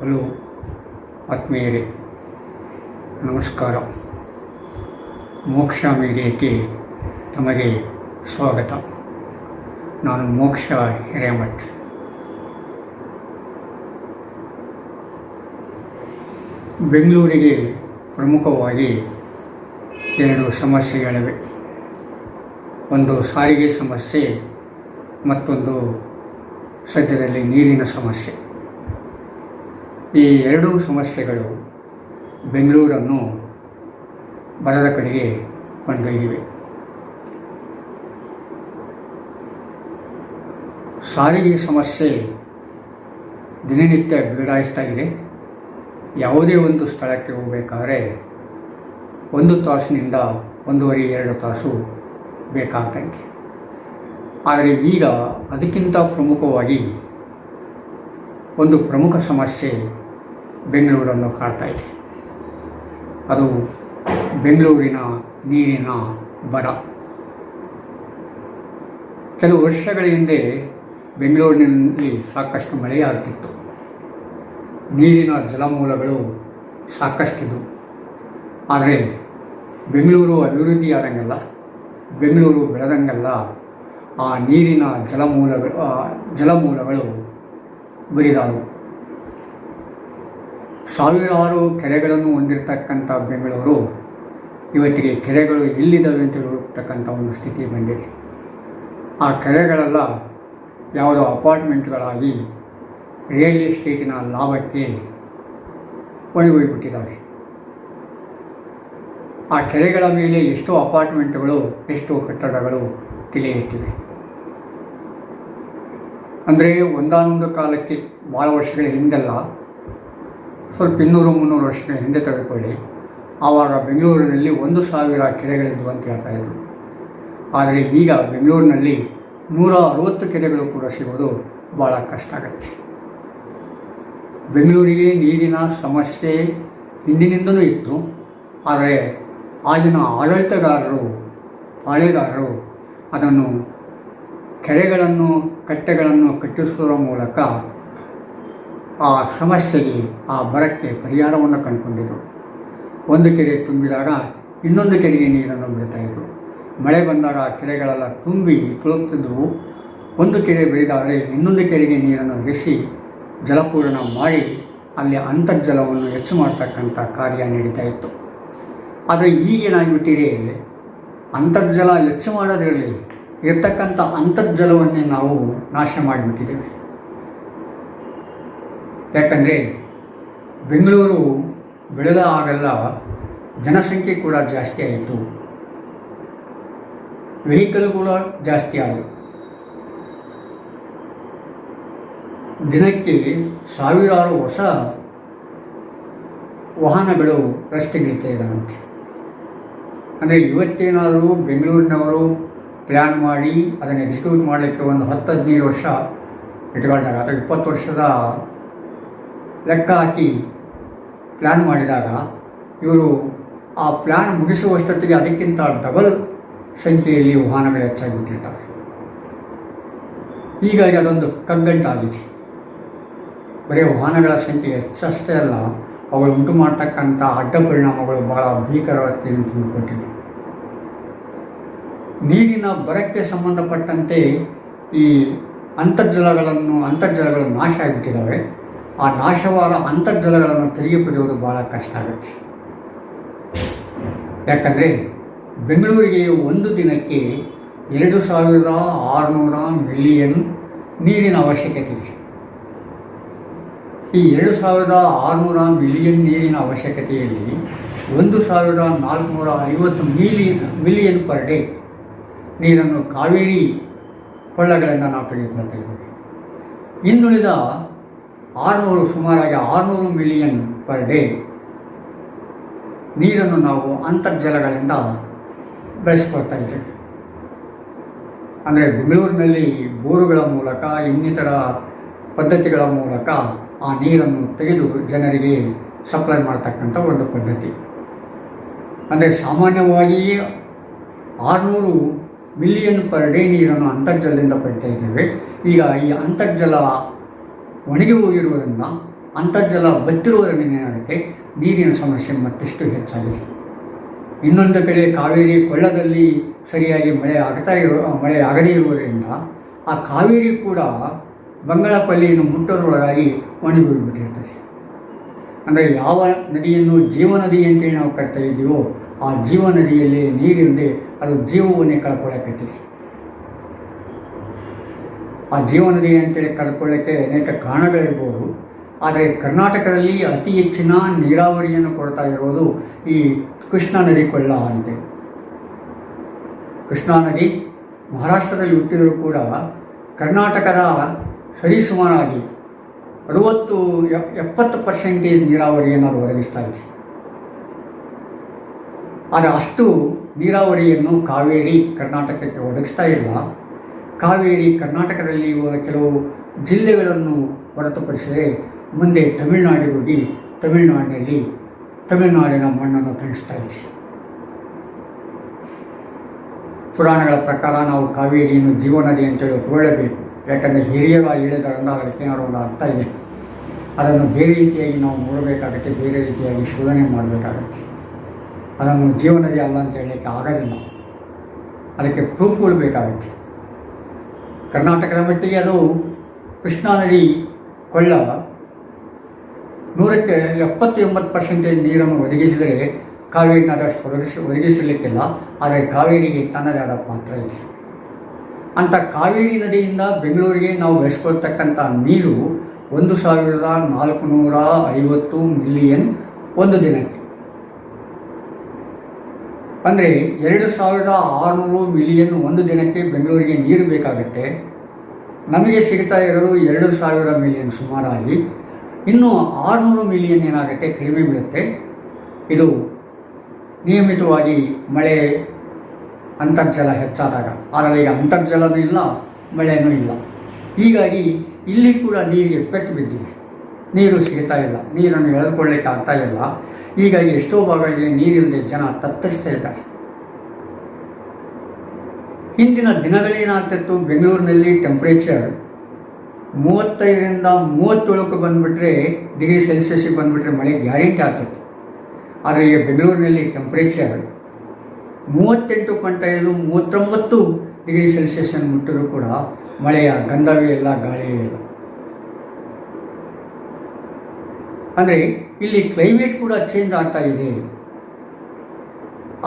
Hello ಆತ್ಮೀಯರೇ, ನಮಸ್ಕಾರ. ಮೋಕ್ಷ ಮೀಡಿಯಾಕ್ಕೆ ತಮಗೆ ಸ್ವಾಗತ. ನಾನು ಮೋಕ್ಷ ಹಿರೇಮಠ್. ಬೆಂಗಳೂರಿಗೆ ಪ್ರಮುಖವಾಗಿ ಎರಡು ಸಮಸ್ಯೆಗಳಿವೆ. ಒಂದು ಸಾರಿಗೆ ಸಮಸ್ಯೆ, ಮತ್ತೊಂದು ಸದ್ಯದಲ್ಲಿ ನೀರಿನ ಸಮಸ್ಯೆ. ಈ ಎರಡೂ ಸಮಸ್ಯೆಗಳು ಬೆಂಗಳೂರನ್ನು ಬರದ ಕಡೆಗೆ ಕೊಂಡೊಯ್ದಿವೆ. ಸಾರಿಗೆ ಸಮಸ್ಯೆ ದಿನನಿತ್ಯ ಬೀಡಾಯಿಸ್ತಾ ಇದೆ. ಯಾವುದೇ ಒಂದು ಸ್ಥಳಕ್ಕೆ ಹೋಗಬೇಕಾದ್ರೆ ಒಂದು ತಾಸಿನಿಂದ ಒಂದೂವರೆ, ಎರಡು ತಾಸು ಬೇಕಾಗ್ತಾ ಆದರೆ ಈಗ ಅದಕ್ಕಿಂತ ಪ್ರಮುಖವಾಗಿ ಒಂದು ಪ್ರಮುಖ ಸಮಸ್ಯೆ ಬೆಂಗಳೂರನ್ನು ಕಾಡ್ತಾ ಇದೆ. ಅದು ಬೆಂಗಳೂರಿನ ನೀರಿನ ಬರ. ಕೆಲವು ವರ್ಷಗಳ ಹಿಂದೆ ಬೆಂಗಳೂರಿನಲ್ಲಿ ಸಾಕಷ್ಟು ಮಳೆಯಾಗ್ತಿತ್ತು. ನೀರಿನ ಜಲಮೂಲಗಳು ಸಾಕಷ್ಟಿದ್ದು ಆದರೆ ಬೆಂಗಳೂರು ಅಭಿವೃದ್ಧಿ ಆದಂಗೆಲ್ಲ, ಬೆಂಗಳೂರು ಬೆಳೆದಂಗೆಲ್ಲ, ಆ ನೀರಿನ ಜಲಮೂಲಗಳು ಜಲಮೂಲಗಳು ಬರಿದಾದವು ಸಾವಿರಾರು ಕೆರೆಗಳನ್ನು ಹೊಂದಿರತಕ್ಕಂಥ ಬೆಂಗಳೂರು ಇವತ್ತಿಗೆ ಕೆರೆಗಳು ಎಲ್ಲಿದ್ದಾವೆ ಅಂತ ಹೇಳತಕ್ಕಂಥ ಒಂದು ಸ್ಥಿತಿ ಬಂದಿದೆ. ಆ ಕೆರೆಗಳೆಲ್ಲ ಯಾವುದೋ ಅಪಾರ್ಟ್ಮೆಂಟ್ಗಳಾಗಿ ರಿಯಲ್ ಎಸ್ಟೇಟಿನ ಲಾಭಕ್ಕೆ ಒಣಗೋಗಿಬಿಟ್ಟಿದ್ದಾವೆ ಆ ಕೆರೆಗಳ ಮೇಲೆ ಎಷ್ಟೋ ಅಪಾರ್ಟ್ಮೆಂಟ್ಗಳು, ಎಷ್ಟೋ ಕಟ್ಟಡಗಳು ತಲೆ ಎತ್ತಿವೆ ಅಂದರೆ ಒಂದಾನೊಂದು ಕಾಲಕ್ಕೆ ಭಾಳ ವರ್ಷಗಳ ಹಿಂದೆಲ್ಲ, ಸ್ವಲ್ಪ ಇನ್ನೂರು ಮುನ್ನೂರು ವರ್ಷಗಳ ಹಿಂದೆ ತೆಗೆದುಕೊಳ್ಳಿ ಆವಾಗ ಬೆಂಗಳೂರಿನಲ್ಲಿ ಒಂದು ಸಾವಿರ ಕೆರೆಗಳಿದ್ವು ಅಂತ ಹೇಳ್ತಾ ಇದ್ರು. ಆದರೆ ಈಗ ಬೆಂಗಳೂರಿನಲ್ಲಿ ನೂರ ಅರವತ್ತು ಕೆರೆಗಳು ಕೂಡ ಸಿಗೋದು ಭಾಳ ಕಷ್ಟ ಆಗುತ್ತೆ. ಬೆಂಗಳೂರಿಗೆ ನೀರಿನ ಸಮಸ್ಯೆ ಹಿಂದಿನಿಂದಲೂ ಇತ್ತು. ಆದರೆ ಆಗಿನ ಆಡಳಿತಗಾರರು, ಪಾಳೆಗಾರರು ಅದನ್ನು ಕೆರೆಗಳನ್ನು ಕಟ್ಟೆಗಳನ್ನು ಕಟ್ಟಿಸುವುದರ ಮೂಲಕ ಆ ಸಮಸ್ಯೆಗೆ, ಆ ಬರಕ್ಕೆ ಪರಿಹಾರವನ್ನು ಕಂಡುಕೊಂಡಿದ್ದರು ಒಂದು ಕೆರೆ ತುಂಬಿದಾಗ ಇನ್ನೊಂದು ಕೆರೆಗೆ ನೀರನ್ನು ಬಿಡ್ತಾಯಿದ್ರು ಮಳೆ ಬಂದಾಗ ಆ ಕೆರೆಗಳೆಲ್ಲ ತುಂಬಿ ತುಳುಕ್ತಿದ್ವು ಒಂದು ಕೆರೆ ಬೆಳೆದಾದರೆ ಇನ್ನೊಂದು ಕೆರೆಗೆ ನೀರನ್ನು ಹರಿಸಿ ಜಲಪೂರಣ ಮಾಡಿ ಅಲ್ಲಿ ಅಂತರ್ಜಲವನ್ನು ಹೆಚ್ಚು ಮಾಡ್ತಕ್ಕಂಥ ಕಾರ್ಯ ನಡೀತಾ ಇತ್ತು. ಆದರೆ ಈಗೇನಾಗಿಬಿಟ್ಟಿದೆ? ಅಂತರ್ಜಲ ಹೆಚ್ಚು ಮಾಡೋದ್ರಲ್ಲಿ ಇರ್ತಕ್ಕಂಥ ಅಂತರ್ಜಲವನ್ನೇ ನಾವು ನಾಶ ಮಾಡಿಬಿಟ್ಟಿದ್ದೇವೆ. ಯಾಕಂದರೆ ಬೆಂಗಳೂರು ಬೆಳೆದ ಆಗೆಲ್ಲ ಜನಸಂಖ್ಯೆ ಕೂಡ ಜಾಸ್ತಿ ಆಯಿತು. ವೆಹಿಕಲ್ ಕೂಡ ಜಾಸ್ತಿ ಆಯಿತು ದಿನಕ್ಕೆ ಸಾವಿರಾರು ಹೊಸ ವಾಹನಗಳು ರಸ್ತೆಗಿಳಿತಾ ಇದ್ದಾವಂತೆ ಅಂದರೆ ಇವತ್ತೇನಾದರೂ ಬೆಂಗಳೂರಿನವರು ಪ್ಲ್ಯಾನ್ ಮಾಡಿ, ಅದನ್ನು ಎಕ್ಸಿಕ್ಯೂಟ್ ಮಾಡಲಿಕ್ಕೆ ಒಂದು ಹತ್ತು ಹದಿನೈದು ವರ್ಷ ಇಟ್ಕೊಂಡಾಗ ಅಥವಾ ಇಪ್ಪತ್ತು ವರ್ಷದ ಲೆಕ್ಕ ಹಾಕಿ ಪ್ಲ್ಯಾನ್ ಮಾಡಿದಾಗ ಇವರು ಆ ಪ್ಲ್ಯಾನ್ ಮುಗಿಸುವಷ್ಟೊತ್ತಿಗೆ ಅದಕ್ಕಿಂತ ಡಬಲ್ ಸಂಖ್ಯೆಯಲ್ಲಿ ವಾಹನಗಳು ಹೆಚ್ಚಾಗಿಬಿಟ್ಟಿರ್ತಾರೆ. ಹೀಗಾಗಿ ಅದೊಂದು ಕಗ್ಗಂಟಾಗಿದೆ ಬರೀ ವಾಹನಗಳ ಸಂಖ್ಯೆ ಹೆಚ್ಚಷ್ಟೇ ಅಲ್ಲ ಅವುಗಳು ಉಂಟು ಮಾಡ್ತಕ್ಕಂಥ ಅಡ್ಡ ಪರಿಣಾಮಗಳು ಭಾಳ ಭೀಕರವಾಗಿ ತುಂಬಿಕೊಟ್ಟಿವೆ. ನೀರಿನ ಬರಕ್ಕೆ ಸಂಬಂಧಪಟ್ಟಂತೆ ಈ ಅಂತರ್ಜಲಗಳನ್ನು, ಅಂತರ್ಜಲಗಳು ನಾಶ ಆಗಿಬಿಟ್ಟಿದ್ದಾವೆ. ಆ ನಾಶವಾದ ಅಂತರ್ಜಲಗಳನ್ನು ತೆರಿಗೆ ಪಡೆಯುವುದು ಭಾಳ ಕಷ್ಟ ಆಗುತ್ತೆ. ಯಾಕಂದರೆ ಬೆಂಗಳೂರಿಗೆ ಒಂದು ದಿನಕ್ಕೆ ಎರಡು ಸಾವಿರದ ಆರುನೂರ ಮಿಲಿಯನ್ ನೀರಿನ ಅವಶ್ಯಕತೆ ಇದೆ. ಈ ಎರಡು ಸಾವಿರದ ಆರುನೂರ ಮಿಲಿಯನ್ ನೀರಿನ ಅವಶ್ಯಕತೆಯಲ್ಲಿ ಒಂದು ಸಾವಿರದ ನಾಲ್ಕುನೂರ ಐವತ್ತು ಮಿಲಿಯನ್ ಮಿಲಿಯನ್ ಪರ್ ಡೇ ನೀರನ್ನು ಕಾವೇರಿ ಕೊಳ್ಳಗಳಿಂದ ನಾವು ತೆಗೆದುಕೊಳ್ತಾ ಇದ್ದೇವೆ ಇನ್ನುಳಿದ ಆರುನೂರು, ಸುಮಾರಾಗಿ ಆರುನೂರು ಮಿಲಿಯನ್ ಪರ್ ಡೇ ನೀರನ್ನು ನಾವು ಅಂತರ್ಜಲಗಳಿಂದ ಬೆಳೆಸ್ಕೊಳ್ತಾ ಇದ್ದೇವೆ. ಅಂದರೆ ಬೆಂಗಳೂರಿನಲ್ಲಿ ಬೋರುಗಳ ಮೂಲಕ, ಇನ್ನಿತರ ಪದ್ಧತಿಗಳ ಮೂಲಕ ಆ ನೀರನ್ನು ತೆಗೆದು ಜನರಿಗೆ ಸಪ್ಲೈ ಮಾಡ್ತಕ್ಕಂಥ ಒಂದು ಪದ್ಧತಿ. ಅಂದರೆ ಸಾಮಾನ್ಯವಾಗಿ ಆರುನೂರು ಮಿಲಿಯನ್ ಪರ್ ಡೇ ನೀರನ್ನು ಅಂತರ್ಜಲದಿಂದ ಪಡಿತಾ ಇದ್ದೇವೆ. ಈಗ ಈ ಅಂತರ್ಜಲ ಒಣಗಿ ಹೋಗಿರುವುದರಿಂದ ಅಂತರ್ಜಲ ಬತ್ತಿರುವುದರಿಂದ ನೀರಿನ ಸಮಸ್ಯೆ ಮತ್ತಷ್ಟು ಹೆಚ್ಚಾಗಿದೆ. ಇನ್ನೊಂದು ಕಡೆ ಕಾವೇರಿ ಕೊಳ್ಳದಲ್ಲಿ ಸರಿಯಾಗಿ ಮಳೆ ಆಗ್ತಾ ಇರೋ ಮಳೆ ಆಗದೇ ಇರುವುದರಿಂದ ಆ ಕಾವೇರಿ ಕೂಡ ಬಂಗಾಳಪಲ್ಲಿಯನ್ನು ಮುಟ್ಟೋದ್ರೊಳಗಾಗಿ ಒಣಗಿಬಿಟ್ಟಿರ್ತದೆ ಅಂದರೆ ಯಾವ ನದಿಯನ್ನು ಜೀವನದಿ ಅಂತೇಳಿ ನಾವು ಕರಿತಾ ಇದ್ದೀವೋ ಆ ಜೀವ ನದಿಯಲ್ಲಿ ನೀರಿಲ್ಲದೆ ಅದು ಜೀವವನ್ನೇ ಕಳ್ಕೊಳ್ಳೋಕತ್ತಿದೆ ಆ ಜೀವನದಿ ಅಂತೇಳಿ ಕಳ್ಕೊಳ್ಳೋಕ್ಕೆ ಅನೇಕ ಕಾರಣಗಳಿರ್ಬೋದು, ಆದರೆ ಕರ್ನಾಟಕದಲ್ಲಿ ಅತಿ ಹೆಚ್ಚಿನ ನೀರಾವರಿಯನ್ನು ಕೊಡ್ತಾ ಇರೋದು ಈ ಕೃಷ್ಣಾ ನದಿ ಕೊಳ್ಳ ಅಂತೆ. ಕೃಷ್ಣಾ ನದಿ ಮಹಾರಾಷ್ಟ್ರದಲ್ಲಿ ಹುಟ್ಟಿದರೂ ಕೂಡ ಕರ್ನಾಟಕದ ಸರಿಸುಮಾರಾಗಿ ಅರುವತ್ತು ಎಪ್- ಎಪ್ಪತ್ತು ಪರ್ಸೆಂಟೇಜ್ ನೀರಾವರಿಯನ್ನು ಅದು ಒದಗಿಸ್ತಾ ಇದೆ. ಆದರೆ ಅಷ್ಟು ನೀರಾವರಿಯನ್ನು ಕಾವೇರಿ ಕರ್ನಾಟಕಕ್ಕೆ ಒದಗಿಸ್ತಾ ಇಲ್ಲ ಕಾವೇರಿ ಕರ್ನಾಟಕದಲ್ಲಿ ಕೆಲವು ಜಿಲ್ಲೆಗಳನ್ನು ಹೊರತುಪಡಿಸಿದರೆ ಮುಂದೆ ತಮಿಳುನಾಡಿಗೆ ಹೋಗಿ ತಮಿಳುನಾಡಿನಲ್ಲಿ ತಮಿಳುನಾಡಿನ ಮಣ್ಣನ್ನು ತಣಿಸ್ತಾ ಇದೆ ಪುರಾಣಗಳ ಪ್ರಕಾರ ನಾವು ಕಾವೇರಿಯನ್ನು ಜೀವನದಿ ಅಂತೇಳಿ ಒಪ್ಪಿಕೊಳ್ಳಬೇಕು ಯಾಕಂದರೆ ಹಿರಿಯರ ಹೇಳಿದ್ರಿಂದ ಅದಕ್ಕೆ ಒಂದು ಅರ್ಥ ಇದೆ. ಅದನ್ನು ಬೇರೆ ರೀತಿಯಾಗಿ ನಾವು ನೋಡಬೇಕಾಗತ್ತೆ, ಬೇರೆ ರೀತಿಯಾಗಿ ಶೋಧನೆ ಮಾಡಬೇಕಾಗತ್ತೆ. ಅದನ್ನು ಜೀವನದಿ ಅಲ್ಲ ಅಂತ ಹೇಳಲಿಕ್ಕೆ ಆಗೋದಿಲ್ಲ. ಅದಕ್ಕೆ ಪ್ರೂಫ್ಗಳು ಬೇಕಾಗುತ್ತೆ. ಕರ್ನಾಟಕದ ಮಟ್ಟಿಗೆ ಅದು ಕೃಷ್ಣಾ ನದಿ ಕೊಳ್ಳ ನೂರಕ್ಕೆ ಎಪ್ಪತ್ತು ಎಂಬತ್ತು ಪರ್ಸೆಂಟೇಜ್ ನೀರನ್ನು ಒದಗಿಸಿದರೆ ಕಾವೇರಿನ ಅದಷ್ಟು ಒದಗಿಸಿ ಒದಗಿಸಲಿಕ್ಕಿಲ್ಲ ಆದರೆ ಕಾವೇರಿಗೆ ತನ್ನದೇ ಆದ ಪಾತ್ರ ಇದೆ. ಅಂಥ ಕಾವೇರಿ ನದಿಯಿಂದ ಬೆಂಗಳೂರಿಗೆ ನಾವು ಬೆಳೆಸ್ಕೊಳ್ತಕ್ಕಂಥ ನೀರು ಒಂದು ಸಾವಿರದ ನಾಲ್ಕುನೂರ ಐವತ್ತು ಮಿಲಿಯನ್ ಒಂದು ದಿನಕ್ಕೆ. ಅಂದರೆ ಎರಡು ಸಾವಿರದ ಆರುನೂರು ಮಿಲಿಯನ್ ಒಂದು ದಿನಕ್ಕೆ ಬೆಂಗಳೂರಿಗೆ ನೀರು ಬೇಕಾಗುತ್ತೆ. ನಮಗೆ ಸಿಗ್ತಾ ಇರೋದು ಎರಡು ಸಾವಿರ ಮಿಲಿಯನ್ ಸುಮಾರಾಗಿ. ಇನ್ನು ಆರುನೂರು ಮಿಲಿಯನ್ ಏನಾಗುತ್ತೆ ಕಡಿಮೆ ಬೀಳುತ್ತೆ. ಇದು ನಿಯಮಿತವಾಗಿ ಮಳೆ ಅಂತರ್ಜಲ ಹೆಚ್ಚಾದಾಗ. ಆದರೆ ಈಗ ಅಂತರ್ಜಲನೂ ಇಲ್ಲ ಮಳೆಯೂ ಇಲ್ಲ. ಹೀಗಾಗಿ ಇಲ್ಲಿ ಕೂಡ ನೀರಿಗೆ ಪೆಟ್ಟು ಬಿದ್ದಿದೆ. ನೀರು ಸಿಗ್ತಾ ಇಲ್ಲ, ನೀರನ್ನು ಎಳೆದುಕೊಳ್ಳಿಕ್ಕೆ ಆಗ್ತಾ ಇಲ್ಲ. ಈಗ ಎಷ್ಟೋ ಭಾಗಗಳಿಗೆ ನೀರಿಲ್ಲದೆ ಜನ ತತ್ತರಿಸ್ತಾ ಇದ್ದಾರೆ. ಹಿಂದಿನ ದಿನಗಳೇನಾಗ್ತಿತ್ತು ಬೆಂಗಳೂರಿನಲ್ಲಿ ಟೆಂಪ್ರೇಚರ್ ಮೂವತ್ತೈದರಿಂದ ಮೂವತ್ತೇಳಕ್ಕೆ ಬಂದುಬಿಟ್ರೆ, ಡಿಗ್ರಿ ಸೆಲ್ಸಿಯಸ್ಗೆ ಬಂದುಬಿಟ್ರೆ ಮಳೆ ಗ್ಯಾರಂಟಿ ಆಗ್ತಿತ್ತು. ಆದರೆ ಈಗ ಬೆಂಗಳೂರಿನಲ್ಲಿ ಟೆಂಪ್ರೇಚರ್ ಮೂವತ್ತೆಂಟು ಪಾಯಿಂಟ್ ಐದು, ಮೂವತ್ತೊಂಬತ್ತು ಡಿಗ್ರಿ ಸೆಲ್ಸಿಯಸ್ಸನ್ನು ಮುಟ್ಟಿದ್ರು ಕೂಡ ಮಳೆಯ ಗಂಧವೇ ಇಲ್ಲ, ಗಾಳಿಯೇ ಇಲ್ಲ. ಅಂದರೆ ಇಲ್ಲಿ ಕ್ಲೈಮೇಟ್ ಕೂಡ ಚೇಂಜ್ ಆಗ್ತಾ ಇದೆ.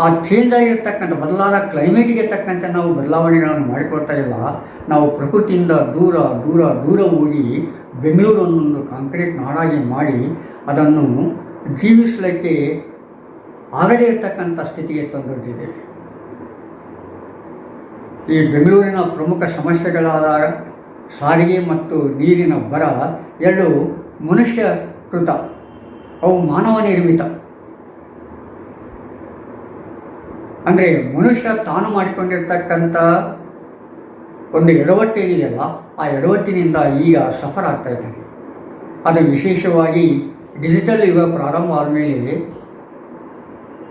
ಆ ಚೇಂಜ್ ಆಗಿರ್ತಕ್ಕಂಥ, ಬದಲಾದ ಕ್ಲೈಮೇಟಿಗೆ ತಕ್ಕಂತೆ ನಾವು ಬದಲಾವಣೆಗಳನ್ನು ಮಾಡಿಕೊಳ್ತಾ ಇಲ್ಲ. ನಾವು ಪ್ರಕೃತಿಯಿಂದ ದೂರ ದೂರ ದೂರ ಹೋಗಿ ಬೆಂಗಳೂರನ್ನೊಂದು ಕಾಂಕ್ರೀಟ್ ನಾಡಾಗಿ ಮಾಡಿ ಅದನ್ನು ಜೀವಿಸಲಿಕ್ಕೆ ಆಗದೇ ಇರತಕ್ಕಂಥ ಸ್ಥಿತಿಗೆ ತಂದೊಡ್ಡಿದೆ ಈ ಬೆಂಗಳೂರಿನ ಪ್ರಮುಖ ಸಮಸ್ಯೆಗಳಾದ ಸಾರಿಗೆ ಮತ್ತು ನೀರಿನ ಬರ, ಎರಡು ಮನುಷ್ಯ ಕೃತ. ಅವು ಮಾನವ ನಿರ್ಮಿತ. ಅಂದರೆ ಮನುಷ್ಯ ತಾನು ಮಾಡಿಕೊಂಡಿರ್ತಕ್ಕಂಥ ಒಂದು ಎಡವಟ್ಟು ಏನಿದೆಯಲ್ಲ ಆ ಎಡವಟ್ಟಿನಿಂದ ಈಗ ಸಫರ್ ಆಗ್ತಾ ಇದ್ದಾನೆ ಅದು ವಿಶೇಷವಾಗಿ ಡಿಜಿಟಲ್ ಯುಗ ಪ್ರಾರಂಭ ಆದಮೇಲೆ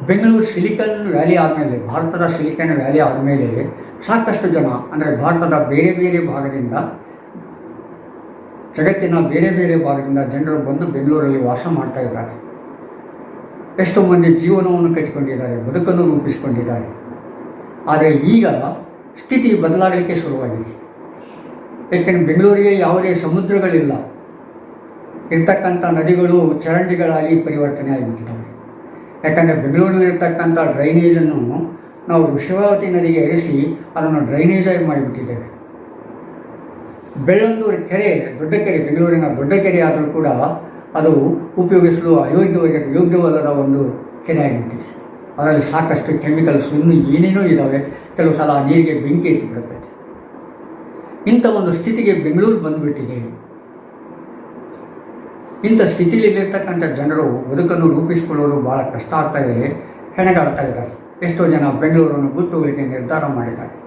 ಬೆಂಗಳೂರು ಸಿಲಿಕನ್ ವ್ಯಾಲಿ ಆದಮೇಲೆ, ಭಾರತದ ಸಿಲಿಕನ್ ವ್ಯಾಲಿ ಆದಮೇಲೆ ಸಾಕಷ್ಟು ಜನ, ಅಂದರೆ ಭಾರತದ ಬೇರೆ ಬೇರೆ ಭಾಗದಿಂದ ಜಗತ್ತಿನ ಬೇರೆ ಬೇರೆ ಭಾಗದಿಂದ ಜನರು ಬಂದು ಬೆಂಗಳೂರಲ್ಲಿ ವಾಸ ಮಾಡ್ತಾ ಇದ್ದಾರೆ. ಎಷ್ಟೋ ಮಂದಿ ಜೀವನವನ್ನು ಕಟ್ಟಿಕೊಂಡಿದ್ದಾರೆ, ಬದುಕನ್ನು ರೂಪಿಸಿಕೊಂಡಿದ್ದಾರೆ. ಆದರೆ ಈಗ ಸ್ಥಿತಿ ಬದಲಾಗಲಿಕ್ಕೆ ಶುರುವಾಗಿದೆ. ಏಕೆಂದರೆ ಬೆಂಗಳೂರಿಗೆ ಯಾವುದೇ ಸಮುದ್ರಗಳಿಲ್ಲ. ಇರ್ತಕ್ಕಂಥ ನದಿಗಳು, ಚರಂಡಿಗಳಾಗಿ ಪರಿವರ್ತನೆ ಆಗಿಬಿಟ್ಟಿದ್ದಾವೆ. ಯಾಕಂದರೆ ಬೆಂಗಳೂರಿನಲ್ಲಿರ್ತಕ್ಕಂಥ ಡ್ರೈನೇಜನ್ನು ನಾವು ವಿಶ್ವಾವತಿ ನದಿಗೆ ಎರಿಸಿ ಅದನ್ನು ಡ್ರೈನೇಜಾಗಿ ಮಾಡಿಬಿಟ್ಟಿದ್ದೇವೆ. ಬೆಳ್ಳಂದೂರು ಕೆರೆ, ದೊಡ್ಡ ಕೆರೆ, ಬೆಂಗಳೂರಿನ ದೊಡ್ಡ ಕೆರೆ ಆದರೂ ಕೂಡ ಅದು ಉಪಯೋಗಿಸಲು ಅಯೋಗ್ಯವಾಗಿ ಯೋಗ್ಯವಲ್ಲದ ಒಂದು ಕೆರೆ ಆಗಿಬಿಟ್ಟಿದೆ. ಅದರಲ್ಲಿ ಸಾಕಷ್ಟು ಕೆಮಿಕಲ್ಸ್ ಇನ್ನೂ ಏನೇನೋ ಇದ್ದಾವೆ ಕೆಲವು ಸಲ ನೀರಿಗೆ ಬೆಂಕಿ ಎತ್ತಿ ಬಿಡುತ್ತದೆ ಇಂಥ ಒಂದು ಸ್ಥಿತಿಗೆ ಬೆಂಗಳೂರು ಬಂದುಬಿಟ್ಟಿದೆ. ಇಂಥ ಸ್ಥಿತಿಯಲ್ಲಿರ್ತಕ್ಕಂಥ ಜನರು ಬದುಕನ್ನು ರೂಪಿಸಿಕೊಳ್ಳೋದು ಭಾಳ ಕಷ್ಟ ಆಗ್ತಾ ಇದೆ. ಹೆಣಗಾಡ್ತಾ ಇದ್ದಾರೆ. ಎಷ್ಟೋ ಜನ ಬೆಂಗಳೂರನ್ನು ಬಿಟ್ಟು ಹೋಗಲಿಕ್ಕೆ ನಿರ್ಧಾರ ಮಾಡಿದ್ದಾರೆ.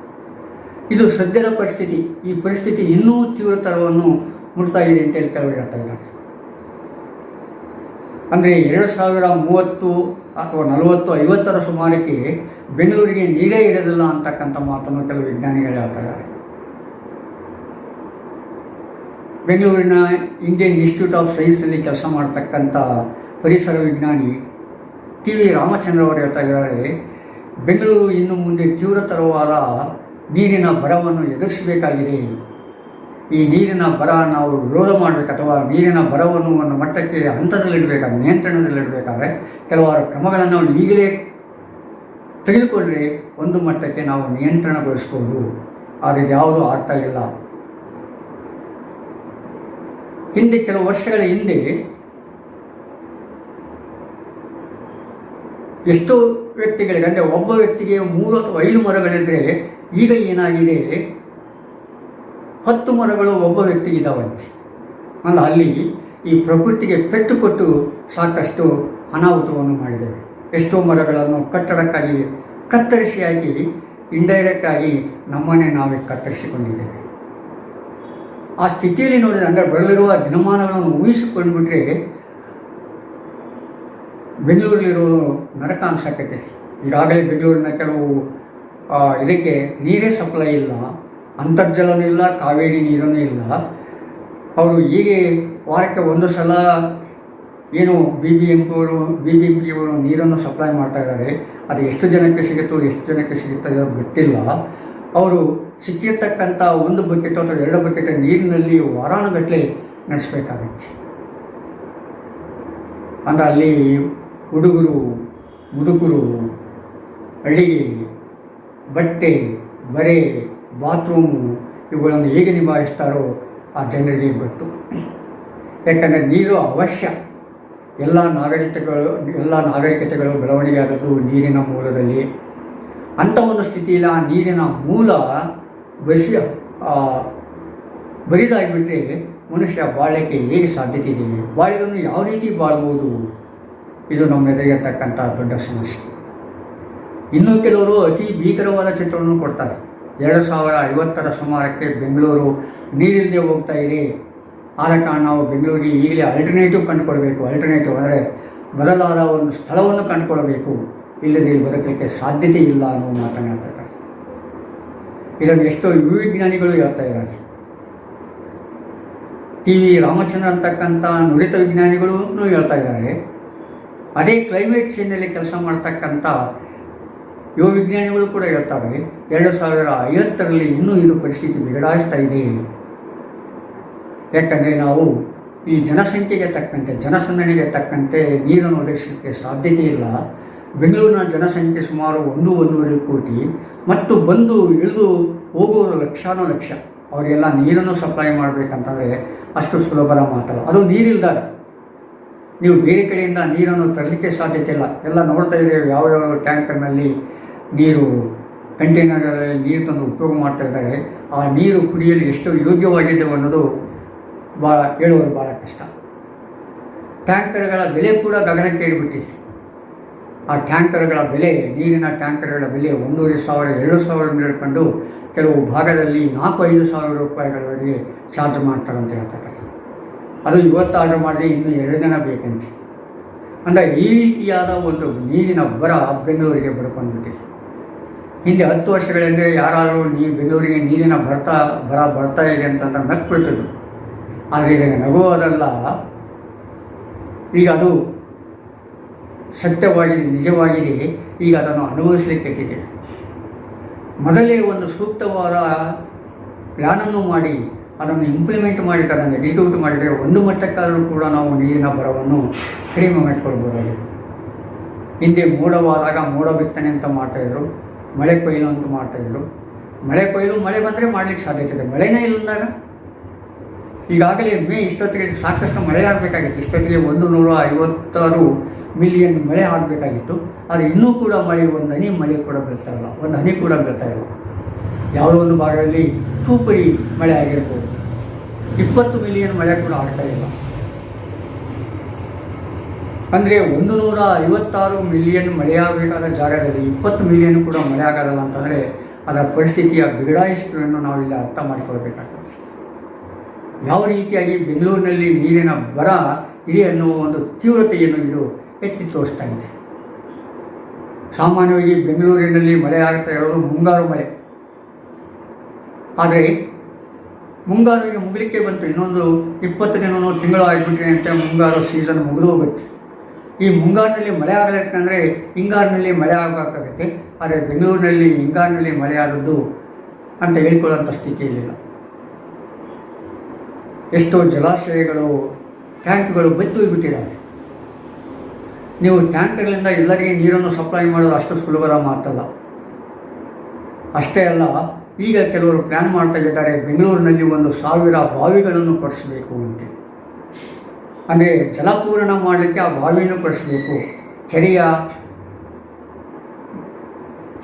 ಇದು ಸದ್ಯದ ಪರಿಸ್ಥಿತಿ. ಈ ಪರಿಸ್ಥಿತಿ ಇನ್ನೂ ತೀವ್ರತರವನ್ನು ಮುಟ್ತಾ ಇದೆ ಅಂತೇಳಿ ಕೆಲವರು ಹೇಳ್ತಾ ಇದ್ದಾರೆ. ಅಂದರೆ ಎರಡು ಸಾವಿರ ಮೂವತ್ತು ಅಥವಾ ನಲವತ್ತು, ಐವತ್ತರ ಸುಮಾರಕ್ಕೆ ಬೆಂಗಳೂರಿಗೆ ನೀರೇ ಇರೋದಿಲ್ಲ ಅಂತಕ್ಕಂಥ ಮಾತನ್ನು ಕೆಲವು ವಿಜ್ಞಾನಿಗಳು ಹೇಳ್ತಾ ಇದ್ದಾರೆ. ಬೆಂಗಳೂರಿನ ಇಂಡಿಯನ್ ಇನ್ಸ್ಟಿಟ್ಯೂಟ್ ಆಫ್ ಸೈನ್ಸಲ್ಲಿ ಕೆಲಸ ಮಾಡ್ತಕ್ಕಂಥ ಪರಿಸರ ವಿಜ್ಞಾನಿ ಟಿ ವಿ ರಾಮಚಂದ್ರ ಅವರು ಹೇಳ್ತಾ ಇದ್ದಾರೆ, ಬೆಂಗಳೂರು ಇನ್ನು ಮುಂದೆ ತೀವ್ರತರವಾದ ನೀರಿನ ಬರವನ್ನು ಎದುರಿಸಬೇಕಾಗಿದೆ. ಈ ನೀರಿನ ಬರ ನಾವು ವಿರೋಧ ಮಾಡಬೇಕು ಅಥವಾ ನೀರಿನ ಬರವನ್ನು ಒಂದು ಮಟ್ಟಕ್ಕೆ ಹಂತದಲ್ಲಿಡಬೇಕಾದ್ರೆ, ನಿಯಂತ್ರಣದಲ್ಲಿಡಬೇಕಾದ್ರೆ ಕೆಲವಾರು ಕ್ರಮಗಳನ್ನು ಈಗಲೇ ತೆಗೆದುಕೊಂಡ್ರೆ ಒಂದು ಮಟ್ಟಕ್ಕೆ ನಾವು ನಿಯಂತ್ರಣಗೊಳಿಸ್ಬೋದು. ಆದರೆ ಇದ್ಯಾವುದೂ ಆಗ್ತಾ ಇಲ್ಲ. ಹಿಂದೆ ಕೆಲವು ವರ್ಷಗಳ ಹಿಂದೆ ಎಷ್ಟೋ ವ್ಯಕ್ತಿಗಳಿಗೆ ಅಂದರೆ ಒಬ್ಬ ವ್ಯಕ್ತಿಗೆ ಮೂರು ಅಥವಾ ಐದು ಮರಗಳಿದ್ದರೆ ಈಗ ಏನಾಗಿದೆ? ಹತ್ತು ಮರಗಳು ಒಬ್ಬ ವ್ಯಕ್ತಿ ಇದ್ದಾವಂತೆ ಅಲ್ಲ ಅಲ್ಲಿ ಈ ಪ್ರಕೃತಿಗೆ ಪೆಟ್ಟು ಕೊಟ್ಟು ಸಾಕಷ್ಟು ಅನಾಹುತವನ್ನು ಮಾಡಿದ್ದೇವೆ ಎಷ್ಟೋ ಮರಗಳನ್ನು ಕಟ್ಟಡಕ್ಕಾಗಿ ಕತ್ತರಿಸಿ ಹಾಕಿ ಇಂಡೈರೆಕ್ಟ್ ಆಗಿ ನಮ್ಮನ್ನೇ ನಾವೇ ಕತ್ತರಿಸಿಕೊಂಡಿದ್ದೇವೆ. ಆ ಸ್ಥಿತಿಯಲ್ಲಿ ನೋಡಿದ್ರೆ ಅಂದರೆ ಬರಲಿರುವ ದಿನಮಾನಗಳನ್ನು ಊಹಿಸಿಕೊಂಡ್ಬಿಟ್ರೆ ಬೆಂಗಳೂರಲ್ಲಿರೋ ನರಕ ಅನ್ಸಕತ್ತೆ ಈಗಾಗಲೇ ಬೆಂಗಳೂರಿನ ಕೆಲವು ಇದಕ್ಕೆ ನೀರೇ ಸಪ್ಲೈ ಇಲ್ಲ, ಅಂತರ್ಜಲನೂ ಇಲ್ಲ, ಕಾವೇರಿ ನೀರೂ ಇಲ್ಲ. ಅವರು ಹೀಗೆ ವಾರಕ್ಕೆ ಒಂದು ಸಲ ಏನು ಬಿ ಬಿ ಎಂ ಅವರು ಬಿ ಬಿ ಎಂ ಪಿಯವರು ನೀರನ್ನು ಸಪ್ಲೈ ಮಾಡ್ತಾ ಇದ್ದಾರೆ. ಅದು ಎಷ್ಟು ಜನಕ್ಕೆ ಸಿಗುತ್ತೋ, ಎಷ್ಟು ಜನಕ್ಕೆ ಸಿಗುತ್ತೋ ಗೊತ್ತಿಲ್ಲ. ಅವರು ಸಿಕ್ಕಿರ್ತಕ್ಕಂಥ ಒಂದು ಬಕೆಟ್ ಅಥವಾ ಎರಡು ಬಕೆಟ್ ನೀರಿನಲ್ಲಿ ವಾರಾನುಗಟ್ಟಲೆ ನಡೆಸಬೇಕಾಗತ್ತೆ. ಅಂದರೆ ಅಲ್ಲಿ ಹುಡುಗರು, ಮುದುಕರು ಅಡಿಗೆ ಬಟ್ಟೆ, ಬರೆ, ಬಾತ್ರೂಮು ಇವುಗಳನ್ನು ಹೇಗೆ ನಿಭಾಯಿಸ್ತಾರೋ ಆ ಜನರಿಗೆ ಗೊತ್ತು. ಯಾಕಂದರೆ ನೀರು ಅವಶ್ಯ. ಎಲ್ಲ ನಾಗರಿಕತೆಗಳು ಎಲ್ಲ ನಾಗರಿಕತೆಗಳು ಬೆಳವಣಿಗೆ ಆದದ್ದು ನೀರಿನ ಮೂಲದಲ್ಲಿ. ಅಂಥ ಒಂದು ಸ್ಥಿತಿಯಲ್ಲಿ ಆ ನೀರಿನ ಮೂಲ ಬಸಿ ಬರಿದಾಗಿಬಿಟ್ರೆ ಮನುಷ್ಯ ಬಾಳಕ್ಕೆ ಹೇಗೆ ಸಾಧ್ಯತೆ ಇದೆ? ಬಾಳಿದನ್ನು ಯಾವ ರೀತಿ ಬಾಳ್ಬೋದು? ಇದು ನಮ್ಮ ಎದುರಿಗಿರ್ತಕ್ಕಂಥ ದೊಡ್ಡ ಸಮಸ್ಯೆ. ಇನ್ನೂ ಕೆಲವರು ಅತಿ ಭೀಕರವಾದ ಚಿತ್ರವನ್ನು ಕೊಡ್ತಾರೆ. ಎರಡು ಸಾವಿರ ಐವತ್ತರ ಸುಮಾರಕ್ಕೆ ಬೆಂಗಳೂರು ನೀರಿಲ್ಲದೆ ಹೋಗ್ತಾ ಇದೆ. ಆದ ಕಾರಣ ನಾವು ಬೆಂಗಳೂರಿಗೆ ಈಗಲೇ ಅಲ್ಟರ್ನೇಟಿವ್ ಕಂಡುಕೊಳ್ಬೇಕು. ಅಲ್ಟರ್ನೇಟಿವ್ ಅಂದರೆ ಬದಲಾದ ಒಂದು ಸ್ಥಳವನ್ನು ಕಂಡುಕೊಳ್ಬೇಕು. ಇಲ್ಲದೆ ಇಲ್ಲಿ ಬದುಕಲಿಕ್ಕೆ ಸಾಧ್ಯತೆ ಇಲ್ಲ ಅನ್ನೋ ಮಾತನ್ನು ಹೇಳ್ತಾರೆ ಇದನ್ನು ಎಷ್ಟೋ ಯುವ ವಿಜ್ಞಾನಿಗಳು ಹೇಳ್ತಾ ಇದ್ದಾರೆ. ಟಿ ವಿ ರಾಮಚಂದ್ರ ಅಂತಕ್ಕಂಥ ನುರಿತ ವಿಜ್ಞಾನಿಗಳೂ ಹೇಳ್ತಾ ಇದ್ದಾರೆ. ಅದೇ ಕ್ಲೈಮೇಟ್ ಚೇಂಜಲ್ಲಿ ಕೆಲಸ ಮಾಡ್ತಕ್ಕಂಥ ಯುವ ವಿಜ್ಞಾನಿಗಳು ಕೂಡ ಹೇಳ್ತಾರೆ, ಎರಡು ಸಾವಿರ ಐವತ್ತರಲ್ಲಿ ಇನ್ನೂ ಇದು ಪರಿಸ್ಥಿತಿ ಬಿಗಡಾಯಿಸ್ತಾ ಇದೆ. ಯಾಕಂದರೆ ನಾವು ಈ ಜನಸಂಖ್ಯೆಗೆ ತಕ್ಕಂತೆ, ಜನಸಂದಣಿಗೆ ತಕ್ಕಂತೆ ನೀರನ್ನು ಒದಗಿಸಲಿಕ್ಕೆ ಸಾಧ್ಯತೆ ಇಲ್ಲ. ಬೆಂಗಳೂರಿನ ಜನಸಂಖ್ಯೆ ಸುಮಾರು ಒಂದು, ಒಂದೂವರೆ ಕೋಟಿ, ಮತ್ತು ಬಂದು ಇಳಿದು ಹೋಗುವವರು ಲಕ್ಷಾನು ಲಕ್ಷ. ಅವರಿಗೆಲ್ಲ ನೀರನ್ನು ಸಪ್ಲೈ ಮಾಡಬೇಕಂತಂದರೆ ಅಷ್ಟು ಸುಲಭದ ಮಾತಲ್ಲ. ಅದು ನೀರಿಲ್ದಾಗ. ನೀವು ಬೇರೆ ಕಡೆಯಿಂದ ನೀರನ್ನು ತರಲಿಕ್ಕೆ ಸಾಧ್ಯತೆ ಇಲ್ಲ. ಎಲ್ಲ ನೋಡ್ತಾ ಇದ್ದೇವೆ ಯಾವ ಯಾವ ಟ್ಯಾಂಕರ್ನಲ್ಲಿ ನೀರು, ಕಂಟೈನರ್ಗಳಲ್ಲಿ ನೀರು ತಂದು ಉಪಯೋಗ ಮಾಡ್ತಾ ಇದ್ದಾರೆ. ಆ ನೀರು ಕುಡಿಯಲು ಎಷ್ಟು ಯೋಗ್ಯವಾಗಿದೆ ಅನ್ನೋದು ಭಾಳ ಹೇಳುವುದು ಭಾಳ ಕಷ್ಟ. ಟ್ಯಾಂಕರ್ಗಳ ಬೆಲೆ ಕೂಡ ಗಗನಕ್ಕೆ ಇಳಿಬಿಟ್ಟಿದೆ ಆ ಟ್ಯಾಂಕರ್ಗಳ ಬೆಲೆ, ನೀರಿನ ಟ್ಯಾಂಕರ್ಗಳ ಬೆಲೆ ಒಂದೂವರೆ ಸಾವಿರ, ಎರಡು ಸಾವಿರ ಹಿಡ್ಕೊಂಡು ಕೆಲವು ಭಾಗದಲ್ಲಿ ನಾಲ್ಕು, ಐದು ಸಾವಿರ ರೂಪಾಯಿಗಳವರೆಗೆ ಚಾರ್ಜ್ ಮಾಡ್ತಾರೆ ಅಂತ ಹೇಳ್ತಾರೆ ಅದು ಇವತ್ತು ಆರ್ಡರ್ ಮಾಡಿದ್ರೆ ಇನ್ನು ಎರಡು ದಿನ ಬೇಕಂತೆ. ಅಂದರೆ ಈ ರೀತಿಯಾದ ಒಂದು ನೀರಿನ ಬರ ಬೆಂಗಳೂರಿಗೆ ಬರ್ಕೊಂಡ್ಬಿಟ್ಟಿದೆ. ಹಿಂದೆ ಹತ್ತು ವರ್ಷಗಳಿಂದ ಯಾರಾದರೂ ನೀ ಬೆಂಗಳೂರಿಗೆ ನೀರಿನ ಬರ್ತಾ, ಬರ ಬರ್ತಾ ಇದೆ ಅಂತಂದ್ರೆ ನಕ್ಬಿಡ್ತಿದ್ರು ಆದರೆ ಈಗ ನಗುವುದಲ್ಲ ಈಗ ಅದು ಸತ್ಯವಾಗಿದೆ, ನಿಜವಾಗಿದೆ. ಈಗ ಅದನ್ನು ಅನುಭವಿಸಲಿಕ್ಕೆ ಮೊದಲೇ ಒಂದು ಸೂಕ್ತವಾದ ಪ್ಲ್ಯಾನನ್ನು ಮಾಡಿ ಅದನ್ನು ಇಂಪ್ಲಿಮೆಂಟ್ ಮಾಡಿ, ಅದನ್ನು ಎಕ್ಸಿಕ್ಯೂಟ್ ಮಾಡಿದರೆ ಒಂದು ಮಟ್ಟಕ್ಕಾದರೂ ಕೂಡ ನಾವು ನೀರಿನ ಬರವನ್ನು ಕಡಿಮೆ ಮಾಡಿಕೊಳ್ಬೋದಾಗಿದೆ. ಹಿಂದೆ ಮೋಡವಾದಾಗ ಮೋಡ ಬಿತ್ತನೆ ಅಂತ ಮಾಡ್ತಾಯಿದ್ರು ಮಳೆ ಕೊಯ್ಲು ಅಂತ ಮಾಡ್ತಾಯಿದ್ರು ಮಳೆ ಕೊಯ್ಲು, ಮಳೆ ಬಂದರೆ ಮಾಡಲಿಕ್ಕೆ ಸಾಧ್ಯತೆ ಇದೆ. ಮಳೆನೇ ಇಲ್ಲದಾಗ ಈಗಾಗಲೇ ಮೇ ಇಷ್ಟೊತ್ತಿಗೆ ಸಾಕಷ್ಟು ಮಳೆ ಆಗಬೇಕಾಗಿತ್ತು. ಇಷ್ಟೊತ್ತಿಗೆ ಒಂದು ನೂರ ಐವತ್ತಾರು ಮಿಲಿಯನ್ ಮಳೆ ಆಗಬೇಕಾಗಿತ್ತು. ಆದರೆ ಇನ್ನೂ ಕೂಡ ಮಳೆ, ಒಂದು ಹನಿ ಮಳೆ ಕೂಡ ಬೀಳ್ತಾ ಇಲ್ಲ. ಒಂದು ಹನಿ ಕೂಡ ಬೀಳ್ತಾ ಇಲ್ಲ. ಯಾವುದೋ ಒಂದು ಭಾಗದಲ್ಲಿ ತೂಪರಿ ಮಳೆ ಆಗಿರ್ಬೋದು. ಇಪ್ಪತ್ತು ಮಿಲಿಯನ್ ಮಳೆ ಕೂಡ ಆಗ್ತಾ ಇಲ್ಲ. ಅಂದರೆ ಒಂದು ನೂರ ಐವತ್ತಾರು ಮಿಲಿಯನ್ ಮಳೆಯಾಗಬೇಕಾದ ಜಾಗದಲ್ಲಿ ಇಪ್ಪತ್ತು ಮಿಲಿಯನ್ ಕೂಡ ಮಳೆ ಆಗೋದಲ್ಲ ಅಂತಂದರೆ ಅದರ ಪರಿಸ್ಥಿತಿಯ ನಾವು ನಾವಿಲ್ಲಿ ಅರ್ಥ ಮಾಡಿಕೊಳ್ಬೇಕಾಗ್ತದೆ. ಯಾವ ರೀತಿಯಾಗಿ ಬೆಂಗಳೂರಿನಲ್ಲಿ ನೀರಿನ ಬರ ಇದೆ ಅನ್ನುವ ಒಂದು ತೀವ್ರತೆಯನ್ನು ಇದು ಎತ್ತಿ ತೋರಿಸ್ತಾ ಇದೆ. ಸಾಮಾನ್ಯವಾಗಿ ಬೆಂಗಳೂರಿನಲ್ಲಿ ಮಳೆ ಆಗ್ತಾ ಇರೋದು ಮುಂಗಾರು ಮಳೆ. ಆದರೆ ಮುಂಗಾರು ಈಗ ಮುಗಿಲಿಕ್ಕೆ ಬಂತು. ಇನ್ನೊಂದು ಇಪ್ಪತ್ತು ದಿನನೋ ತಿಂಗಳು ಆಗಿಬಿಟ್ರೆ ಅಂತ ಮುಂಗಾರು ಸೀಸನ್ ಮುಗಿದು ಹೋಗುತ್ತೆ. ಈ ಮುಂಗಾರಿನಲ್ಲಿ ಮಳೆ ಆಗಲಿಕ್ಕೆ ಅಂದರೆ ಹಿಂಗಾರಿನಲ್ಲಿ ಮಳೆ ಆಗಬೇಕಾಗುತ್ತೆ ಆದರೆ ಬೆಂಗಳೂರಿನಲ್ಲಿ ಹಿಂಗಾರಿನಲ್ಲಿ ಮಳೆ ಆದದ್ದು ಅಂತ ಹೇಳ್ಕೊಳ್ಳೋಂಥ ಸ್ಥಿತಿಯಲ್ಲಿಲ್ಲ ಎಷ್ಟೋ ಜಲಾಶಯಗಳು, ಟ್ಯಾಂಕ್ಗಳು ಬತ್ತಿ ಹೋಗಿಬಿಟ್ಟಿದ್ದಾವೆ. ನೀವು ಟ್ಯಾಂಕ್ಗಳಿಂದ ಎಲ್ಲರಿಗೆ ನೀರನ್ನು ಸಪ್ಲೈ ಮಾಡೋದು ಅಷ್ಟು ಸುಲಭದ ಮಾತಲ್ಲ. ಅಷ್ಟೇ ಅಲ್ಲ ಈಗ ಕೆಲವರು ಪ್ಲ್ಯಾನ್ ಮಾಡ್ತಾ ಇದ್ದಾರೆ, ಬೆಂಗಳೂರಿನಲ್ಲಿ ಒಂದು ಸಾವಿರ ಬಾವಿಗಳನ್ನು ಕೊಡಿಸಬೇಕು ಅಂತ. ಅಂದರೆ ಜಲಪೂರಣ ಮಾಡಲಿಕ್ಕೆ ಆ ಬಾವಿಯನ್ನು ಕೊಡಿಸಬೇಕು ಕೆರೆಯ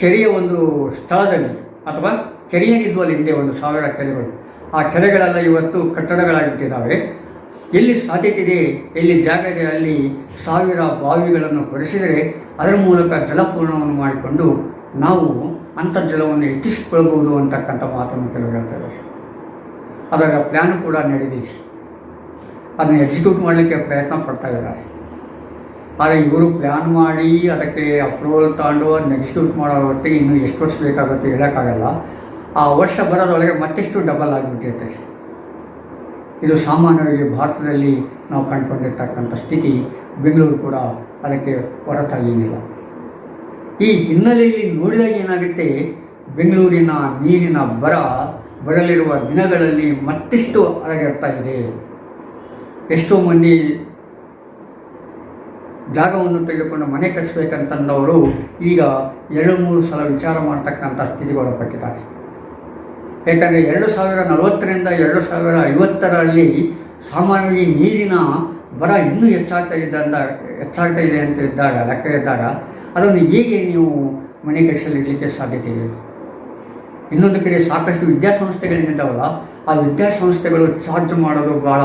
ಕೆರೆಯ ಒಂದು ಸ್ಥಳದಲ್ಲಿ ಅಥವಾ ಕೆರೆಯೇನಿದ್ವಲ್ಲ ಹಿಂದೆ ಒಂದು ಸಾವಿರ ಕೆರೆಗಳು. ಆ ಕೆರೆಗಳೆಲ್ಲ ಇವತ್ತು ಕಟ್ಟಡಗಳಾಗಿಟ್ಟಿದ್ದಾವೆ. ಎಲ್ಲಿ ಸಾಧ್ಯತೆ ಇದೆ, ಎಲ್ಲಿ ಜಾಗದಲ್ಲಿ ಅಲ್ಲಿ ಸಾವಿರ ಬಾವಿಗಳನ್ನು ಕೊಡಿಸಿದರೆ ಅದರ ಮೂಲಕ ಜಲಪೂರ್ಣವನ್ನು ಮಾಡಿಕೊಂಡು ನಾವು ಅಂತರ್ಜಲವನ್ನು ಹೆಚ್ಚಿಸಿಕೊಳ್ಬೋದು ಅಂತಕ್ಕಂಥ ಮಾತನ್ನು ಕೆಲವರು ಹೇಳ್ತಾರೆ. ಅದರ ಪ್ಲ್ಯಾನ್ ಕೂಡ ನಡೆದಿದೆ ಅದನ್ನು ಎಕ್ಸಿಕ್ಯೂಟ್ ಮಾಡಲಿಕ್ಕೆ ಪ್ರಯತ್ನ ಪಡ್ತಾ ಇದ್ದಾರೆ. ಆದರೆ ಇವರು ಪ್ಲ್ಯಾನ್ ಮಾಡಿ ಅದಕ್ಕೆ ಅಪ್ರೂವಲ್ ತಗೊಂಡು ಅದನ್ನ ಎಕ್ಸಿಕ್ಯೂಟ್ ಮಾಡೋ ಹೊತ್ತಿಗೆ ಇನ್ನೂ ಎಷ್ಟು ವರ್ಷ ಬೇಕಾಗುತ್ತೆ ಹೇಳೋಕ್ಕಾಗಲ್ಲ. ಆ ವರ್ಷ ಬರೋದೊಳಗೆ ಮತ್ತಿಷ್ಟು ಡಬಲ್ ಆಗಿಬಿಟ್ಟಿರ್ತದೆ ಇದು ಸಾಮಾನ್ಯವಾಗಿ ಭಾರತದಲ್ಲಿ ನಾವು ಕಂಡುಕೊಂಡಿರ್ತಕ್ಕಂಥ ಸ್ಥಿತಿ. ಬೆಂಗಳೂರು ಕೂಡ ಅದಕ್ಕೆ ಹೊರತಾಗೇನಿಲ್ಲ ಈ ಹಿನ್ನೆಲೆಯಲ್ಲಿ ನೋಡಿದಾಗ ಏನಾಗುತ್ತೆ? ಬೆಂಗಳೂರಿನ ನೀರಿನ ಬರ ಬರಲಿರುವ ದಿನಗಳಲ್ಲಿ ಮತ್ತಿಷ್ಟು ಅರಗಡ್ತಾ ಇದೆ. ಎಷ್ಟೋ ಮಂದಿ ಜಾಗವನ್ನು ತೆಗೆದುಕೊಂಡು ಮನೆ ಕಟ್ಟಿಸ್ಬೇಕಂತಂದವರು ಈಗ ಎರಡು ಮೂರು ಸಲ ವಿಚಾರ ಮಾಡ್ತಕ್ಕಂಥ ಸ್ಥಿತಿಗೊಳಪಟ್ಟಿದ್ದಾರೆ ಯಾಕಂದರೆ ಎರಡು ಸಾವಿರ ನಲವತ್ತರಿಂದ ಎರಡು ಸಾವಿರ ಐವತ್ತರಲ್ಲಿ ಸಾಮಾನ್ಯವಾಗಿ ನೀರಿನ ಬರ ಇನ್ನೂ ಹೆಚ್ಚಾಗ್ತಾ ಅಂತ ಹೆಚ್ಚಾಗ್ತಾ ಇದೆ ಅಂತ ಇದ್ದಾಗ, ಲೆಕ್ಕ ಇದ್ದಾಗ ಅದನ್ನು ಹೇಗೆ ನೀವು ಮನೆ ಕಟ್ಟಿಸಲಿಕ್ಕೆ ಸಾಧ್ಯತೆ ಇದೆ? ಇನ್ನೊಂದು ಕಡೆ ಸಾಕಷ್ಟು ವಿದ್ಯಾಸಂಸ್ಥೆಗಳೇನಿದ್ದಾವಲ್ಲ ಆ ವಿದ್ಯಾಸಂಸ್ಥೆಗಳು ಚಾರ್ಜ್ ಮಾಡೋದು ಭಾಳ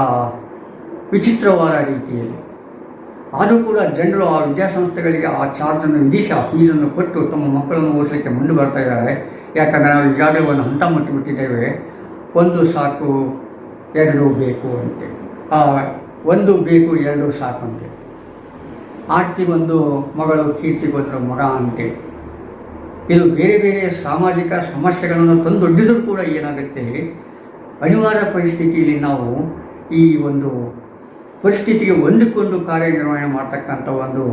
ವಿಚಿತ್ರವಾದ ರೀತಿಯಲ್ಲಿ. ಆದರೂ ಕೂಡ ಜನರು ಆ ವಿದ್ಯಾಸಂಸ್ಥೆಗಳಿಗೆ ಆ ಚಾರ್ಜನ್ನು ಆ ಫೀಸನ್ನು ಕೊಟ್ಟು ತಮ್ಮ ಮಕ್ಕಳನ್ನು ಓದಿಸಲಿಕ್ಕೆ ಮುಂದೆ ಬರ್ತಾ ಇದ್ದಾರೆ. ಯಾಕಂದರೆ ನಾವು ಈಗಾಗಲೇ ಒಂದು ಹಂತ ಮುಟ್ಟಿಬಿಟ್ಟಿದ್ದೇವೆ. ಒಂದು ಸಾಕು ಎರಡು ಬೇಕು ಅಂತೇಳಿ ಒಂದು ಬೇಕು, ಎರಡು ಸಾಕು ಅಂತೇಳಿ ಒಂದು, ಮಗಳು ಕೀರ್ತಿಗೊಂದು ಮಗ ಅಂತೇಳಿ ಇದು ಬೇರೆ ಬೇರೆ ಸಾಮಾಜಿಕ ಸಮಸ್ಯೆಗಳನ್ನು ತಂದೊಡ್ಡಿದರೂ ಕೂಡ ಏನಾಗುತ್ತೆ? ಅನಿವಾರ್ಯ ಪರಿಸ್ಥಿತಿಯಲ್ಲಿ ನಾವು ಈ ಒಂದು ಪರಿಸ್ಥಿತಿಗೆ ಹೊಂದಿಕೊಂಡು ಕಾರ್ಯನಿರ್ವಹಣೆ ಮಾಡ್ತಕ್ಕಂಥ ಒಂದು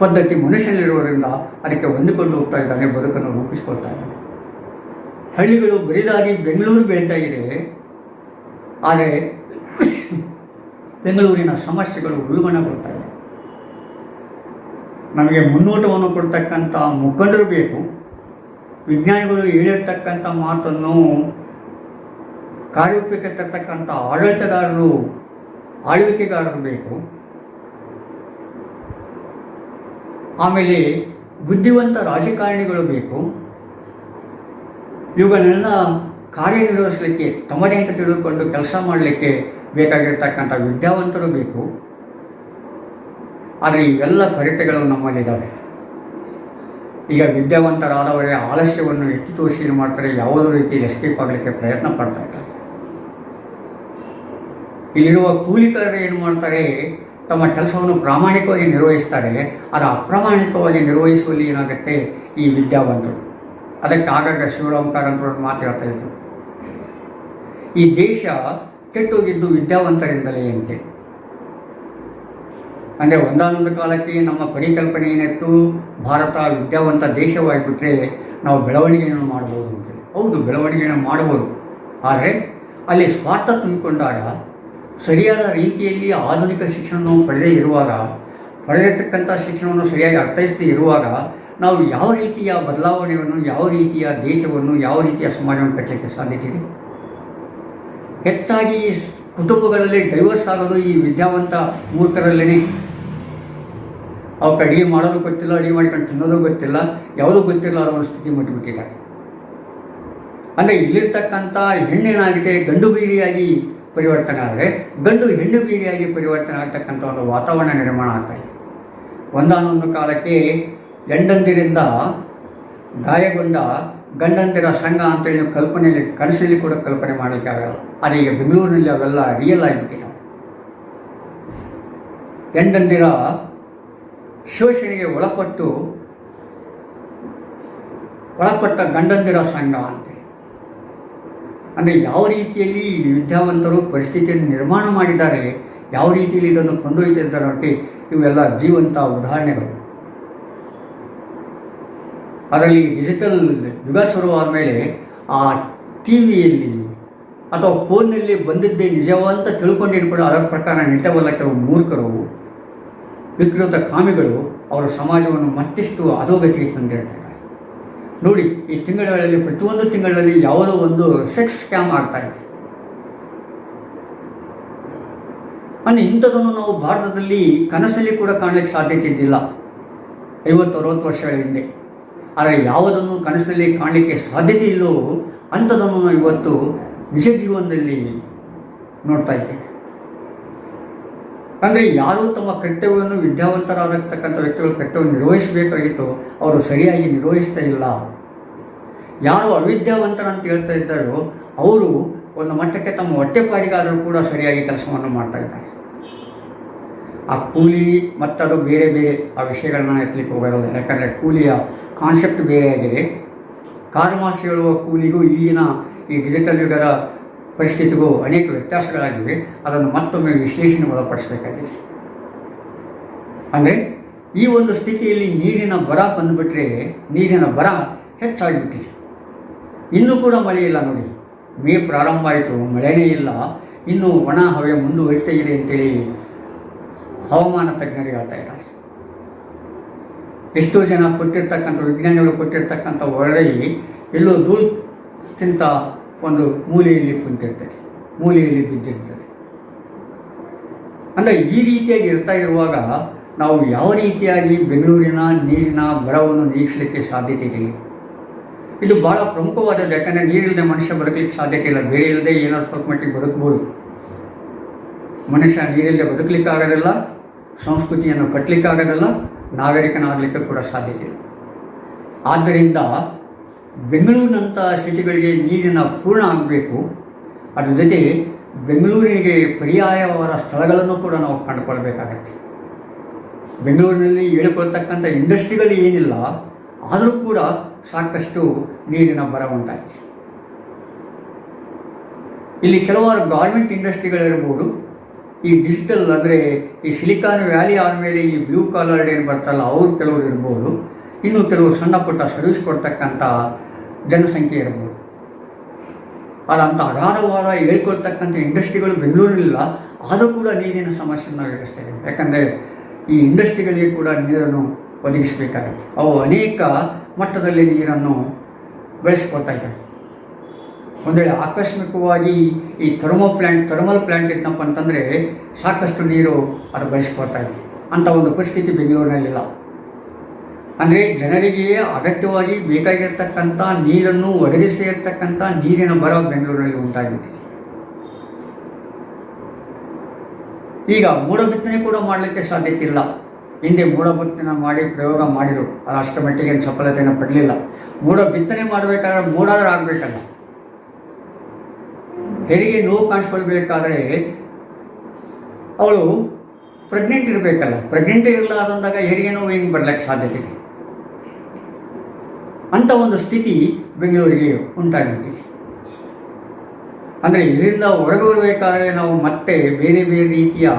ಪದ್ಧತಿ ಮನುಷ್ಯನಲ್ಲಿರೋದ್ರಿಂದ ಅದಕ್ಕೆ ಹೊಂದಿಕೊಂಡು ಹೋಗ್ತಾ ಇದ್ದಾನೆ ಬದುಕನ್ನು ರೂಪಿಸ್ಕೊಳ್ತಾ ಇದ್ದಾನೆ. ಹಳ್ಳಿಗಳು ಬರಿದಾಗಿ ಬೆಂಗಳೂರು ಬೆಳೀತಾ ಇದೆ. ಆದರೆ ಬೆಂಗಳೂರಿನ ಸಮಸ್ಯೆಗಳು ಉಲ್ಬಣಗೊಳ್ತವೆ ನಮಗೆ ಮುನ್ನೋಟವನ್ನು ಕೊಡ್ತಕ್ಕಂಥ ಮುಖಂಡರು ಬೇಕು. ವಿಜ್ಞಾನಿಗಳು ಹೇಳಿರ್ತಕ್ಕಂಥ ಮಾತನ್ನು ಕಾರ್ಯೋಪಕ್ಕೆ ತರ್ತಕ್ಕಂಥ ಆಡಳಿತಗಾರರು, ಆಳ್ವಿಕೆಗಾರರು ಬೇಕು. ಆಮೇಲೆ ಬುದ್ಧಿವಂತ ರಾಜಕಾರಣಿಗಳು ಬೇಕು. ಇವುಗಳನ್ನೆಲ್ಲ ಕಾರ್ಯನಿರ್ವಹಿಸಲಿಕ್ಕೆ ತಮ್ಮದೇ ಅಂತ ತಿಳಿದುಕೊಂಡು ಕೆಲಸ ಮಾಡಲಿಕ್ಕೆ ಬೇಕಾಗಿರ್ತಕ್ಕಂಥ ವಿದ್ಯಾವಂತರು ಬೇಕು. ಆದರೆ ಇವೆಲ್ಲ ಕೊರತೆಗಳು ನಮ್ಮಲ್ಲಿದ್ದಾವೆ ಈಗ ವಿದ್ಯಾವಂತರಾದವರೇ ಆಲಸ್ಯವನ್ನು ಎತ್ತಿ ತೋರಿಸಿ ಮಾಡ್ತಾರೆ, ಯಾವುದೋ ರೀತಿಯಲ್ಲಿ ಎಸ್ಕೇಪ್ ಆಗಲಿಕ್ಕೆ ಪ್ರಯತ್ನ ಪಡ್ತಾ ಇರ್ತಾರೆ ಇಲ್ಲಿರುವ ಕೂಲಿಕರರು ಏನು ಮಾಡ್ತಾರೆ, ತಮ್ಮ ಕೆಲಸವನ್ನು ಪ್ರಾಮಾಣಿಕವಾಗಿ ನಿರ್ವಹಿಸ್ತಾರೆ. ಅದು ಅಪ್ರಾಮಾಣಿಕವಾಗಿ ನಿರ್ವಹಿಸುವಲ್ಲಿ ಏನಾಗುತ್ತೆ, ಈ ವಿದ್ಯಾವಂತರು. ಅದಕ್ಕೆ ಆಗಾಗ ಶಿವರಾಮ್ ಕಾರಂತರು ಮಾತು ಹೇಳ್ತಾ ಇದ್ರು. ಈ ದೇಶ ಕೆಟ್ಟೋಗಿದ್ದು ವಿದ್ಯಾವಂತರಿಂದಲೇ ಅಂತೆ ಅಂದರೆ ಒಂದಾನೊಂದು ಕಾಲಕ್ಕೆ ನಮ್ಮ ಪರಿಕಲ್ಪನೆ ಏನಿತ್ತು, ಭಾರತ ವಿದ್ಯಾವಂತ ದೇಶವಾಗಿಬಿಟ್ರೆ ನಾವು ಬೆಳವಣಿಗೆಯನ್ನು ಮಾಡ್ಬೋದು ಅಂತೇಳಿ ಹೌದು ಬೆಳವಣಿಗೆಯನ್ನು ಮಾಡ್ಬೋದು. ಆದರೆ ಅಲ್ಲಿ ಸ್ವಾರ್ಥ ತುಂಬಿಕೊಂಡಾಗ, ಸರಿಯಾದ ರೀತಿಯಲ್ಲಿ ಆಧುನಿಕ ಶಿಕ್ಷಣವನ್ನು ಪಡೆದೇ ಇರುವಾಗ, ಪಡೆದಿರ್ತಕ್ಕಂಥ ಶಿಕ್ಷಣವನ್ನು ಸರಿಯಾಗಿ ಅರ್ಥೈಸದೇ ಇರುವಾಗ, ನಾವು ಯಾವ ರೀತಿಯ ಬದಲಾವಣೆಯನ್ನು, ಯಾವ ರೀತಿಯ ದೇಶವನ್ನು, ಯಾವ ರೀತಿಯ ಸಮಾಜವನ್ನು ಕಟ್ಟಲಿಕ್ಕೆ ಸಾಧ್ಯತೆ ಇದೆ? ಹೆಚ್ಚಾಗಿ ಈ ಕುಟುಂಬಗಳಲ್ಲಿ ಡೈವರ್ಸ್ ಆಗೋದು ಈ ವಿದ್ಯಾವಂತ ಮೂರ್ಖರಲ್ಲೇ ಅವಕ್ಕೆ ಅಡುಗೆ ಮಾಡೋದು ಗೊತ್ತಿಲ್ಲ, ಅಡುಗೆ ಮಾಡ್ಕೊಂಡು ತಿನ್ನೋದು ಗೊತ್ತಿಲ್ಲ, ಯಾವುದೂ ಗೊತ್ತಿಲ್ಲ ಅನ್ನೋ ಸ್ಥಿತಿ ಮುಟ್ಟಿಬಿಟ್ಟಿದ್ದಾರೆ ಅಂದರೆ ಇಲ್ಲಿರ್ತಕ್ಕಂಥ ಹೆಣ್ಣೇನಾಗಿದೆ, ಗಂಡು ಬೀರಿಯಾಗಿ ಪರಿವರ್ತನೆ ಆದರೆ, ಗಂಡು ಹೆಣ್ಣು ಬೀರಿಯಾಗಿ ಪರಿವರ್ತನೆ ಆಗ್ತಕ್ಕಂಥ ಒಂದು ವಾತಾವರಣ ನಿರ್ಮಾಣ ಆಗ್ತಾ ಇದೆ. ಒಂದಾನೊಂದು ಕಾಲಕ್ಕೆ ಗಂಡಂದಿರಿಂದ ಗಾಯಗೊಂಡ ಗಂಡಂದಿರ ಸಂಘ ಅಂತೇಳಿ ಕಲ್ಪನೆಯಲ್ಲಿ ಕನಸಲ್ಲಿ ಕೂಡ ಕಲ್ಪನೆ ಮಾಡಲಿಕ್ಕೆ ಆಗಲ್ಲ. ಆದರೆ ಈಗ ಬೆಂಗಳೂರಿನಲ್ಲಿ ಅವೆಲ್ಲ ರಿಯಲ್ ಆಗಿಬಿಟ್ಟಿದೆ ಗಂಡಂದಿರ ಶೋಷಣೆಗೆ ಒಳಪಟ್ಟು ಒಳಪಟ್ಟ ಗಂಡಂದಿರ ಸಂಘ ಅಂತ ಅಂದರೆ ಯಾವ ರೀತಿಯಲ್ಲಿ ವಿದ್ಯಾವಂತರು ಪರಿಸ್ಥಿತಿಯನ್ನು ನಿರ್ಮಾಣ ಮಾಡಿದ್ದಾರೆ, ಯಾವ ರೀತಿಯಲ್ಲಿ ಇದನ್ನು ಕೊಂಡೊಯ್ತಿದ್ದಾರೆ ಇವೆಲ್ಲ ಜೀವಂತ ಉದಾಹರಣೆಗಳು. ಅದರಲ್ಲಿ ಡಿಜಿಟಲ್ ಯುಗ ಶುರುವಾದ ಮೇಲೆ ಆ ಟಿ ವಿಯಲ್ಲಿ ಅಥವಾ ಫೋನ್ನಲ್ಲಿ ಬಂದಿದ್ದೇ ನಿಜವಂತ ತಿಳ್ಕೊಂಡಿರು ಕೂಡ ಅದರ ಪ್ರಕಾರ ನಿಜವಲ್ಲ ಕೆಲವು ಮೂರ್ಖರು, ವಿಕೃತ ಕಾಮಿಗಳು ಅವರ ಸಮಾಜವನ್ನು ಮತ್ತಿಷ್ಟು ಅಧೋಗತಿಗೆ ತಂದಿರ್ತಾರೆ. ನೋಡಿ, ಈ ತಿಂಗಳಲ್ಲಿ ಪ್ರತಿಯೊಂದು ತಿಂಗಳಲ್ಲಿ ಯಾವುದೋ ಒಂದು ಸೆಕ್ಸ್ ಸ್ಕ್ಯಾಮ್ ಆಗ್ತಾ ಇದೆ. ಅಂದರೆ ಇಂಥದನ್ನು ನಾವು ಭಾರತದಲ್ಲಿ ಕನಸಲ್ಲಿ ಕೂಡ ಕಾಣಲಿಕ್ಕೆ ಸಾಧ್ಯತೆ ಇದ್ದಿಲ್ಲ. ಐವತ್ತು, ಅರವತ್ತು ವರ್ಷಗಳ ಹಿಂದೆ. ಆದರೆ ಯಾವುದನ್ನು ಕನಸಿನಲ್ಲಿ ಕಾಣಲಿಕ್ಕೆ ಸಾಧ್ಯತೆ ಇಲ್ಲವೋ ಅಂಥದನ್ನು ನಾವು ಇವತ್ತು ನಿಜ ಜೀವನದಲ್ಲಿ ನೋಡ್ತಾ ಇದ್ದೇವೆ ಅಂದರೆ ಯಾರು ತಮ್ಮ ಕರ್ತವ್ಯವನ್ನು ವಿದ್ಯಾವಂತರಾಗಿರ್ತಕ್ಕಂಥ ವ್ಯಕ್ತಿಗಳು ಕರ್ತವ್ಯ ನಿರ್ವಹಿಸಬೇಕಾಗಿತ್ತು ಅವರು ಸರಿಯಾಗಿ ನಿರ್ವಹಿಸ್ತಾ ಇಲ್ಲ. ಯಾರು ಅವಿದ್ಯಾವಂತರಂತ ಹೇಳ್ತಾ ಇದ್ದಾರೋ ಅವರು ಒಂದು ಮಟ್ಟಕ್ಕೆ ತಮ್ಮ ಹೊಟ್ಟೆಪಾಡಿಗಾದರೂ ಕೂಡ ಸರಿಯಾಗಿ ಕೆಲಸವನ್ನು ಮಾಡ್ತಾ ಇದ್ದಾರೆ. ಆ ಕೂಲಿ ಮತ್ತದು ಬೇರೆ ಬೇರೆ ಆ ವಿಷಯಗಳನ್ನ ಎತ್ತಲಿಕ್ಕೆ ಹೋಗೋದಿಲ್ಲ. ಯಾಕಂದರೆ ಕೂಲಿಯ ಕಾನ್ಸೆಪ್ಟ್ ಬೇರೆಯಾಗಿದೆ ಕಾರು ಮಾರ್ಕ್ಸ್ ಹೇಳುವ ಕೂಲಿಗೂ ಈಗಿನ ಈ ಡಿಜಿಟಲ್ ಯುಗದ ಪರಿಸ್ಥಿತಿಗೂ ಅನೇಕ ವ್ಯತ್ಯಾಸಗಳಾಗಿವೆ. ಅದನ್ನು ಮತ್ತೊಮ್ಮೆ ವಿಶ್ಲೇಷಣೆ ಒಳಪಡಿಸಬೇಕಾಗಿದೆ. ಅಂದರೆ ಈ ಒಂದು ಸ್ಥಿತಿಯಲ್ಲಿ ನೀರಿನ ಬರ ಬಂದುಬಿಟ್ರೆ ನೀರಿನ ಬರ ಹೆಚ್ಚಾಗಿಬಿಟ್ಟಿದೆ. ಇನ್ನೂ ಕೂಡ ಮಳೆ ಇಲ್ಲ ನೋಡಿ. ಮೇ ಪ್ರಾರಂಭ ಆಯಿತು, ಮಳೆನೇ ಇಲ್ಲ. ಇನ್ನೂ ಒಣ ಹವೆ ಮುಂದುವರಿತಾ ಇದೆ ಅಂತೇಳಿ ಹವಾಮಾನ ತಜ್ಞರು ಹೇಳ್ತಾ ಇದ್ದಾರೆ. ಎಷ್ಟೋ ಜನ ಕೊಟ್ಟಿರ್ತಕ್ಕಂಥ ವಿಜ್ಞಾನಿಗಳು ಕೊಟ್ಟಿರ್ತಕ್ಕಂಥ ವರದಿ ಎಲ್ಲೋ ಧೂಳು ತಿಂತ ಒಂದು ಮೂಲೆಯಲ್ಲಿ ಕುಂತಿರ್ತದೆ, ಮೂಲೆಯಲ್ಲಿ ಬಿದ್ದಿರ್ತದೆ. ಅಂದರೆ ಈ ರೀತಿಯಾಗಿ ಇರ್ತಾ ಇರುವಾಗ ನಾವು ಯಾವ ರೀತಿಯಾಗಿ ಬೆಂಗಳೂರಿನ ನೀರಿನ ಬರವನ್ನು ನೀಗಿಸಲಿಕ್ಕೆ ಸಾಧ್ಯತೆ ಇದೆ? ಇದು ಭಾಳ ಪ್ರಮುಖವಾದದ್ದು, ಯಾಕಂದರೆ ನೀರಿಲ್ಲದೆ ಮನುಷ್ಯ ಬದುಕಲಿಕ್ಕೆ ಸಾಧ್ಯತೆ ಇಲ್ಲ. ಬೇರೆ ಇಲ್ಲದೆ ಏನಾದ್ರು ಸ್ವಲ್ಪ ಮಟ್ಟಿಗೆ ಬದುಕ್ಬೋದು. ಮನುಷ್ಯ ನೀರಿಲ್ಲದೆ ಬದುಕಲಿಕ್ಕೆ ಆಗೋದಿಲ್ಲ ಸಂಸ್ಕೃತಿಯನ್ನು ಕಟ್ಟಲಿಕ್ಕಾಗದಲ್ಲ ನಾಗರಿಕನಾಗಲಿಕ್ಕೆ ಕೂಡ ಸಾಧ್ಯತೆ ಇಲ್ಲ ಆದ್ದರಿಂದ ಬೆಂಗಳೂರಿನಂಥ ಸಿಟಿಗಳಿಗೆ ನೀರಿನ ಪೂರ್ಣ ಆಗಬೇಕು. ಅದರ ಜೊತೆ ಬೆಂಗಳೂರಿಗೆ ಪರ್ಯಾಯವಾದ ಸ್ಥಳಗಳನ್ನು ಕೂಡ ನಾವು ಕಂಡುಕೊಳ್ಬೇಕಾಗತ್ತೆ ಬೆಂಗಳೂರಿನಲ್ಲಿ ಹೇಳಿಕೊಳ್ತಕ್ಕಂಥ ಇಂಡಸ್ಟ್ರಿಗಳು ಏನಿಲ್ಲ, ಆದರೂ ಕೂಡ ಸಾಕಷ್ಟು ನೀರಿನ ಬರ ಉಂಟಾಗಿದೆ ಇಲ್ಲಿ ಕೆಲವಾರು ಗಾರ್ಮೆಂಟ್ ಇಂಡಸ್ಟ್ರಿಗಳಿರ್ಬೋದು ಈ ಡಿಜಿಟಲ್ ಅಂದರೆ ಈ ಸಿಲಿಕಾನ್ ವ್ಯಾಲಿ ಆದಮೇಲೆ ಈ ಬ್ಲೂ ಕಾಲರ್ಡ್ ಏನು ಬರ್ತಲ್ಲ ಅವರು ಕೆಲವರು ಇರ್ಬೋದು. ಇನ್ನು ಕೆಲವರು ಸಣ್ಣ ಪುಟ್ಟ ಸರ್ವಿಸ್ ಕೊಡ್ತಕ್ಕಂಥ ಜನಸಂಖ್ಯೆ ಇರ್ಬೋದು. ಅದಂಥ ಅಗಾಧವಾದ ಹೇಳ್ಕೊಳ್ತಕ್ಕಂಥ ಇಂಡಸ್ಟ್ರಿಗಳು ಬೆಂಗಳೂರಿಲ್ಲ ಆದರೂ ಕೂಡ ನೀರಿನ ಸಮಸ್ಯೆಯನ್ನು ಎದುರಿಸ್ತೇವೆ ಯಾಕಂದರೆ ಈ ಇಂಡಸ್ಟ್ರಿಗಳಿಗೆ ಕೂಡ ನೀರನ್ನು ಒದಗಿಸಬೇಕಾಗುತ್ತೆ. ಅವು ಅನೇಕ ಮಟ್ಟದಲ್ಲಿ ನೀರನ್ನು ಬೆಳೆಸ್ಕೊಳ್ತಾ ಇದ್ದಾವೆ ಒಂದು ವೇಳೆ ಆಕಸ್ಮಿಕವಾಗಿ ಈ ಥರ್ಮೋ ಪ್ಲ್ಯಾಂಟ್ ಥರ್ಮಲ್ ಪ್ಲ್ಯಾಂಟ್ ಇತ್ತಪ್ಪ ಅಂತಂದರೆ ಸಾಕಷ್ಟು ನೀರು ಅದು ಬಳಸ್ಕೊಳ್ತಾ ಇದೆ ಅಂಥ ಒಂದು ಪರಿಸ್ಥಿತಿ ಬೆಂಗಳೂರಿನಲ್ಲಿಲ್ಲ. ಅಂದರೆ ಜನರಿಗೆ ಅಗತ್ಯವಾಗಿ ಬೇಕಾಗಿರ್ತಕ್ಕಂಥ ನೀರನ್ನು ಒದಗಿಸಿರ್ತಕ್ಕಂಥ ನೀರಿನ ಬರ ಬೆಂಗಳೂರಿನಲ್ಲಿ ಉಂಟಾಗಿಬಿಟ್ಟಿದೆ. ಈಗ ಮೋಡ ಬಿತ್ತನೆ ಕೂಡ ಮಾಡಲಿಕ್ಕೆ ಸಾಧ್ಯತೆ ಇಲ್ಲ. ಹಿಂದೆ ಮೋಡ ಬಿತ್ತನೆ ಮಾಡಿ ಪ್ರಯೋಗ ಮಾಡಿದರು. ಅದು ಅಷ್ಟರ ಮಟ್ಟಿಗೆ ಸಫಲತೆಯನ್ನು ಪಡಲಿಲ್ಲ. ಮೋಡ ಬಿತ್ತನೆ ಮಾಡಬೇಕಾದ್ರೆ ಮೂಡಾದ್ರೂ ಆಗಬೇಕಲ್ಲ. ಹೆರಿಗೆ ನೋವು ಕಾಣಿಸ್ಕೊಳ್ಬೇಕಾದ್ರೆ ಅವಳು ಪ್ರೆಗ್ನೆಂಟ್ ಇರಬೇಕಲ್ಲ. ಪ್ರೆಗ್ನೆಂಟ್ ಅಂದಾಗ ಹೆರಿಗೆ ನೋವು ಹೆಂಗೆ ಬರ್ಲಿಕ್ಕೆ ಸಾಧ್ಯತೆ? ಅಂಥ ಒಂದು ಸ್ಥಿತಿ ಬೆಂಗಳೂರಿಗೆ ಉಂಟಾಗಿಬಿಟ್ಟಿದೆ ಅಂದರೆ ಇದರಿಂದ ಹೊರಗೆ ಬರಬೇಕಾದ್ರೆ ನಾವು ಮತ್ತೆ ಬೇರೆ ಬೇರೆ ರೀತಿಯ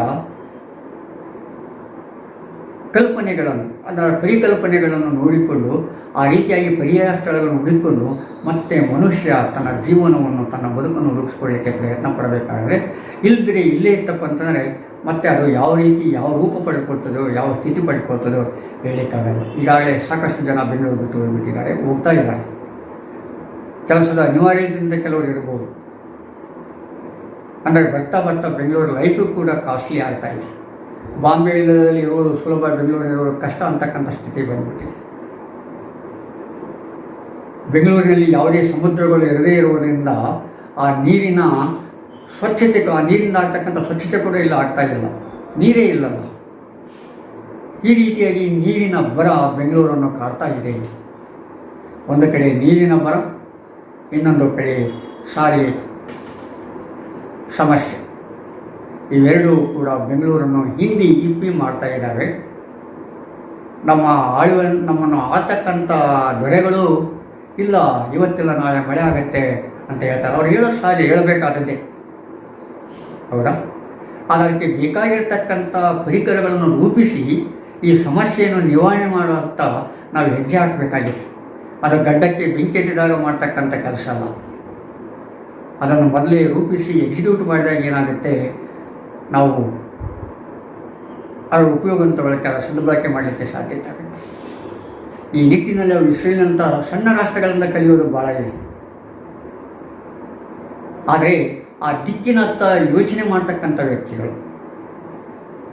ಕಲ್ಪನೆಗಳನ್ನು, ಅದರ ಪರಿಕಲ್ಪನೆಗಳನ್ನು ನೋಡಿಕೊಂಡು, ಆ ರೀತಿಯಾಗಿ ಪರಿಹಾರ ಸ್ಥಳಗಳನ್ನು ಹುಡುಕಿಕೊಂಡು ಮತ್ತೆ ಮನುಷ್ಯ ತನ್ನ ಜೀವನವನ್ನು, ತನ್ನ ಬದುಕನ್ನು ರೂಪಿಸ್ಕೊಳ್ಳಿಕ್ಕೆ ಪ್ರಯತ್ನ ಪಡಬೇಕಾದ್ರೆ ಇಲ್ಲದ್ರೆ ಇಲ್ಲೇ ಇತ್ತಪ್ಪ ಅಂತಂದರೆ, ಮತ್ತೆ ಅದು ಯಾವ ರೀತಿ, ಯಾವ ರೂಪ ಪಡ್ಕೊಳ್ತದೋ ಯಾವ ಸ್ಥಿತಿ ಪಡ್ಕೊಳ್ತದೋ ಹೇಳಲಿಕ್ಕಾಗಲ್ಲ. ಈಗಾಗಲೇ ಸಾಕಷ್ಟು ಜನ ಬೆಂಗಳೂರು ಬಿಟ್ಟು ಹೋಗ್ಬಿಟ್ಟಿದ್ದಾರೆ, ಹೋಗ್ತಾ ಇದ್ದಾರೆ. ಕೆಲಸದ ಅನಿವಾರ್ಯದಿಂದ ಕೆಲವರು ಇರಬಹುದು. ಅಂದರೆ ಬರ್ತಾ ಬರ್ತಾ ಬೆಂಗಳೂರು ಲೈಫು ಕೂಡ ಕಾಸ್ಟ್ಲಿ ಆಗ್ತಾ ಇದೆ. ಬಾಂಬೆಯಲ್ಲಿ ಇರುವುದು ಸುಲಭ ಬೆಂಗಳೂರಿನಲ್ಲಿರೋದು ಕಷ್ಟ ಅಂತಕ್ಕಂಥ ಸ್ಥಿತಿ ಬಂದ್ಬಿಟ್ಟಿದೆ. ಬೆಂಗಳೂರಿನಲ್ಲಿ ಯಾವುದೇ ಸಮುದ್ರಗಳು ಇರದೇ ಇರುವುದರಿಂದ ಆ ನೀರಿನ ಸ್ವಚ್ಛತೆ, ಆ ನೀರಿಂದ ಆಗ್ತಕ್ಕಂಥ ಸ್ವಚ್ಛತೆ ಕೂಡ ಇಲ್ಲ, ಆಗ್ತಾ ಇಲ್ಲ. ನೀರೇ ಇಲ್ಲಲ್ಲ. ಈ ರೀತಿಯಾಗಿ ನೀರಿನ ಬರ ಬೆಂಗಳೂರನ್ನು ಕಾಡ್ತಾ ಇದೆ. ಒಂದು ಕಡೆ ನೀರಿನ ಬರ, ಇನ್ನೊಂದು ಕಡೆ ಸಾರಿಗೆ ಸಮಸ್ಯೆ. ಇವೆರಡೂ ಕೂಡ ಬೆಂಗಳೂರನ್ನು ಹಿಂದಿ ಇಪ್ಪಿ ಮಾಡ್ತಾ ಇದ್ದಾವೆ ನಮ್ಮ ಆಳುವ ನಮ್ಮನ್ನು ಆತಕ್ಕಂಥ ದೊರೆಗಳು ಇಲ್ಲ, ಇವತ್ತಿಲ್ಲ ನಾಳೆ ಮಳೆ ಆಗುತ್ತೆ ಅಂತ ಹೇಳ್ತಾರೆ. ಅವ್ರು ಹೇಳೋ ಸಹಜ ಹೇಳಬೇಕಾದದ್ದೇ. ಹೌದಾ? ಅದಕ್ಕೆ ಬೇಕಾಗಿರ್ತಕ್ಕಂಥ ಪರಿಕರಗಳನ್ನು ರೂಪಿಸಿ ಈ ಸಮಸ್ಯೆಯನ್ನು ನಿವಾರಣೆ ಮಾಡುವಂಥ ನಾವು ಹೆಜ್ಜೆ ಹಾಕಬೇಕಾಗಿದೆ. ಅದು ಗಡ್ಡಕ್ಕೆ ಬೆಂಕಿ ಹಚ್ಚಿದಾಗ ಮಾಡ್ತಕ್ಕಂಥ ಕೆಲಸ ಅಲ್ಲ. ಅದನ್ನು ಮೊದಲೇ ರೂಪಿಸಿ ಎಕ್ಸಿಕ್ಯೂಟ್ ಮಾಡಿದಾಗ ಏನಾಗುತ್ತೆ? ನಾವು ಅದರ ಉಪಯೋಗವನ್ನು ತಗೊಳ್ಳೋಕ್ಕೆ ಅದರ ಸದ್ಬಳಕೆ ಮಾಡಲಿಕ್ಕೆ ಸಾಧ್ಯತೆ ಆಗುತ್ತೆ ಈ ನಿಟ್ಟಿನಲ್ಲಿ ಅವರು ಇಸ್ರೇಲ್ನಂಥ ಸಣ್ಣ ರಾಷ್ಟ್ರಗಳಿಂದ ಕಲಿಯೋದು ಭಾಳ ಇದೆ ಆದರೆ ಆ ದಿಕ್ಕಿನತ್ತ ಯೋಚನೆ ಮಾಡ್ತಕ್ಕಂಥ ವ್ಯಕ್ತಿಗಳು,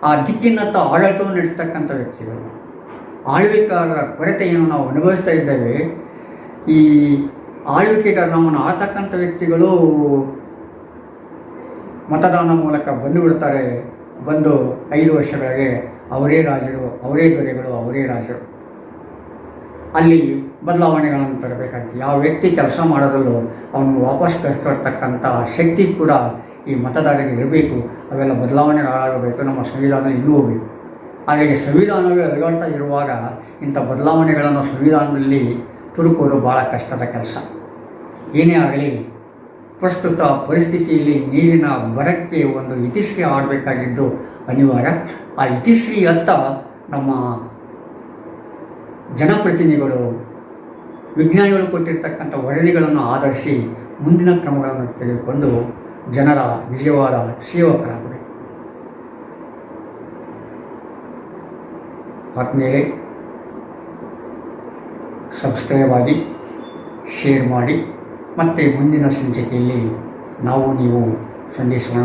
ಆ ದಿಕ್ಕಿನತ್ತ ಆಡಳಿತವನ್ನು ನಡೆಸ್ತಕ್ಕಂಥ ವ್ಯಕ್ತಿಗಳು, ಆಳ್ವಿಕೆಗಾರರ ಕೊರತೆಯನ್ನು ನಾವು ಅನುಭವಿಸ್ತಾ ಇದ್ದೇವೆ. ಈ ಆಳ್ವಿಕೆಗಾರ ನಮ್ಮನ್ನು ವ್ಯಕ್ತಿಗಳು ಮತದಾನ ಮೂಲಕ ಬಂದು ಬಿಡ್ತಾರೆ, ಬಂದು ಐದು ವರ್ಷಗಳಿಗೆ ಅವರೇ ರಾಜರು, ಅವರೇ ದೊರೆಗಳು, ಅವರೇ ರಾಜರು. ಅಲ್ಲಿ ಬದಲಾವಣೆಗಳನ್ನು ತರಬೇಕಂತ ಯಾವ ವ್ಯಕ್ತಿ ಕೆಲಸ ಮಾಡೋದಲ್ಲೂ ಅವನು ವಾಪಸ್ ಕರ್ಕೊಳ್ತಕ್ಕಂಥ ಶಕ್ತಿ ಕೂಡ ಈ ಮತದಾರರಿಗೆ ಇರಬೇಕು. ಅವೆಲ್ಲ ಬದಲಾವಣೆಗಳಾಗಬೇಕು. ನಮ್ಮ ಸಂವಿಧಾನ ಇನ್ನೂ ಹೋಗಬೇಕು ಹಾಗಾಗಿ ಸಂವಿಧಾನವೇ ಅಲುಗಾಡ್ತಾ ಇರುವಾಗ ಇಂಥ ಬದಲಾವಣೆಗಳನ್ನು ಸಂವಿಧಾನದಲ್ಲಿ ತುರುಕುವುದು ಭಾಳ ಕಷ್ಟದ ಕೆಲಸ. ಏನೇ ಆಗಲಿ ಪ್ರಸ್ತುತ ಪರಿಸ್ಥಿತಿಯಲ್ಲಿ ನೀರಿನ ಬರಕ್ಕೆ ಒಂದು ಇತಿಶ್ರೀ ಆಡಬೇಕಾಗಿದ್ದು ಅನಿವಾರ್ಯ. ಆ ಇತಿಶ್ರೀ ಅತ್ತ ನಮ್ಮ ಜನಪ್ರತಿನಿಧಿಗಳು, ವಿಜ್ಞಾನಿಗಳು ಕೊಟ್ಟಿರ್ತಕ್ಕಂಥ ವರದಿಗಳನ್ನು ಆಧರಿಸಿ ಮುಂದಿನ ಕ್ರಮಗಳನ್ನು ತೆಗೆದುಕೊಂಡು ಜನರ ನಿಜವಾದ ಸೇವಕರಾಗಬೇಕು. ಆದ್ಮೇಲೆ ಸಬ್ಸ್ಕ್ರೈಬ್ ಆಗಿ, ಶೇರ್ ಮಾಡಿ. ಮತ್ತು ಮುಂದಿನ ಸಂಚಿಕೆಯಲ್ಲಿ ನಾವು ನೀವು ಸಂಧಿಸೋಣ.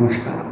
ನಮಸ್ಕಾರ.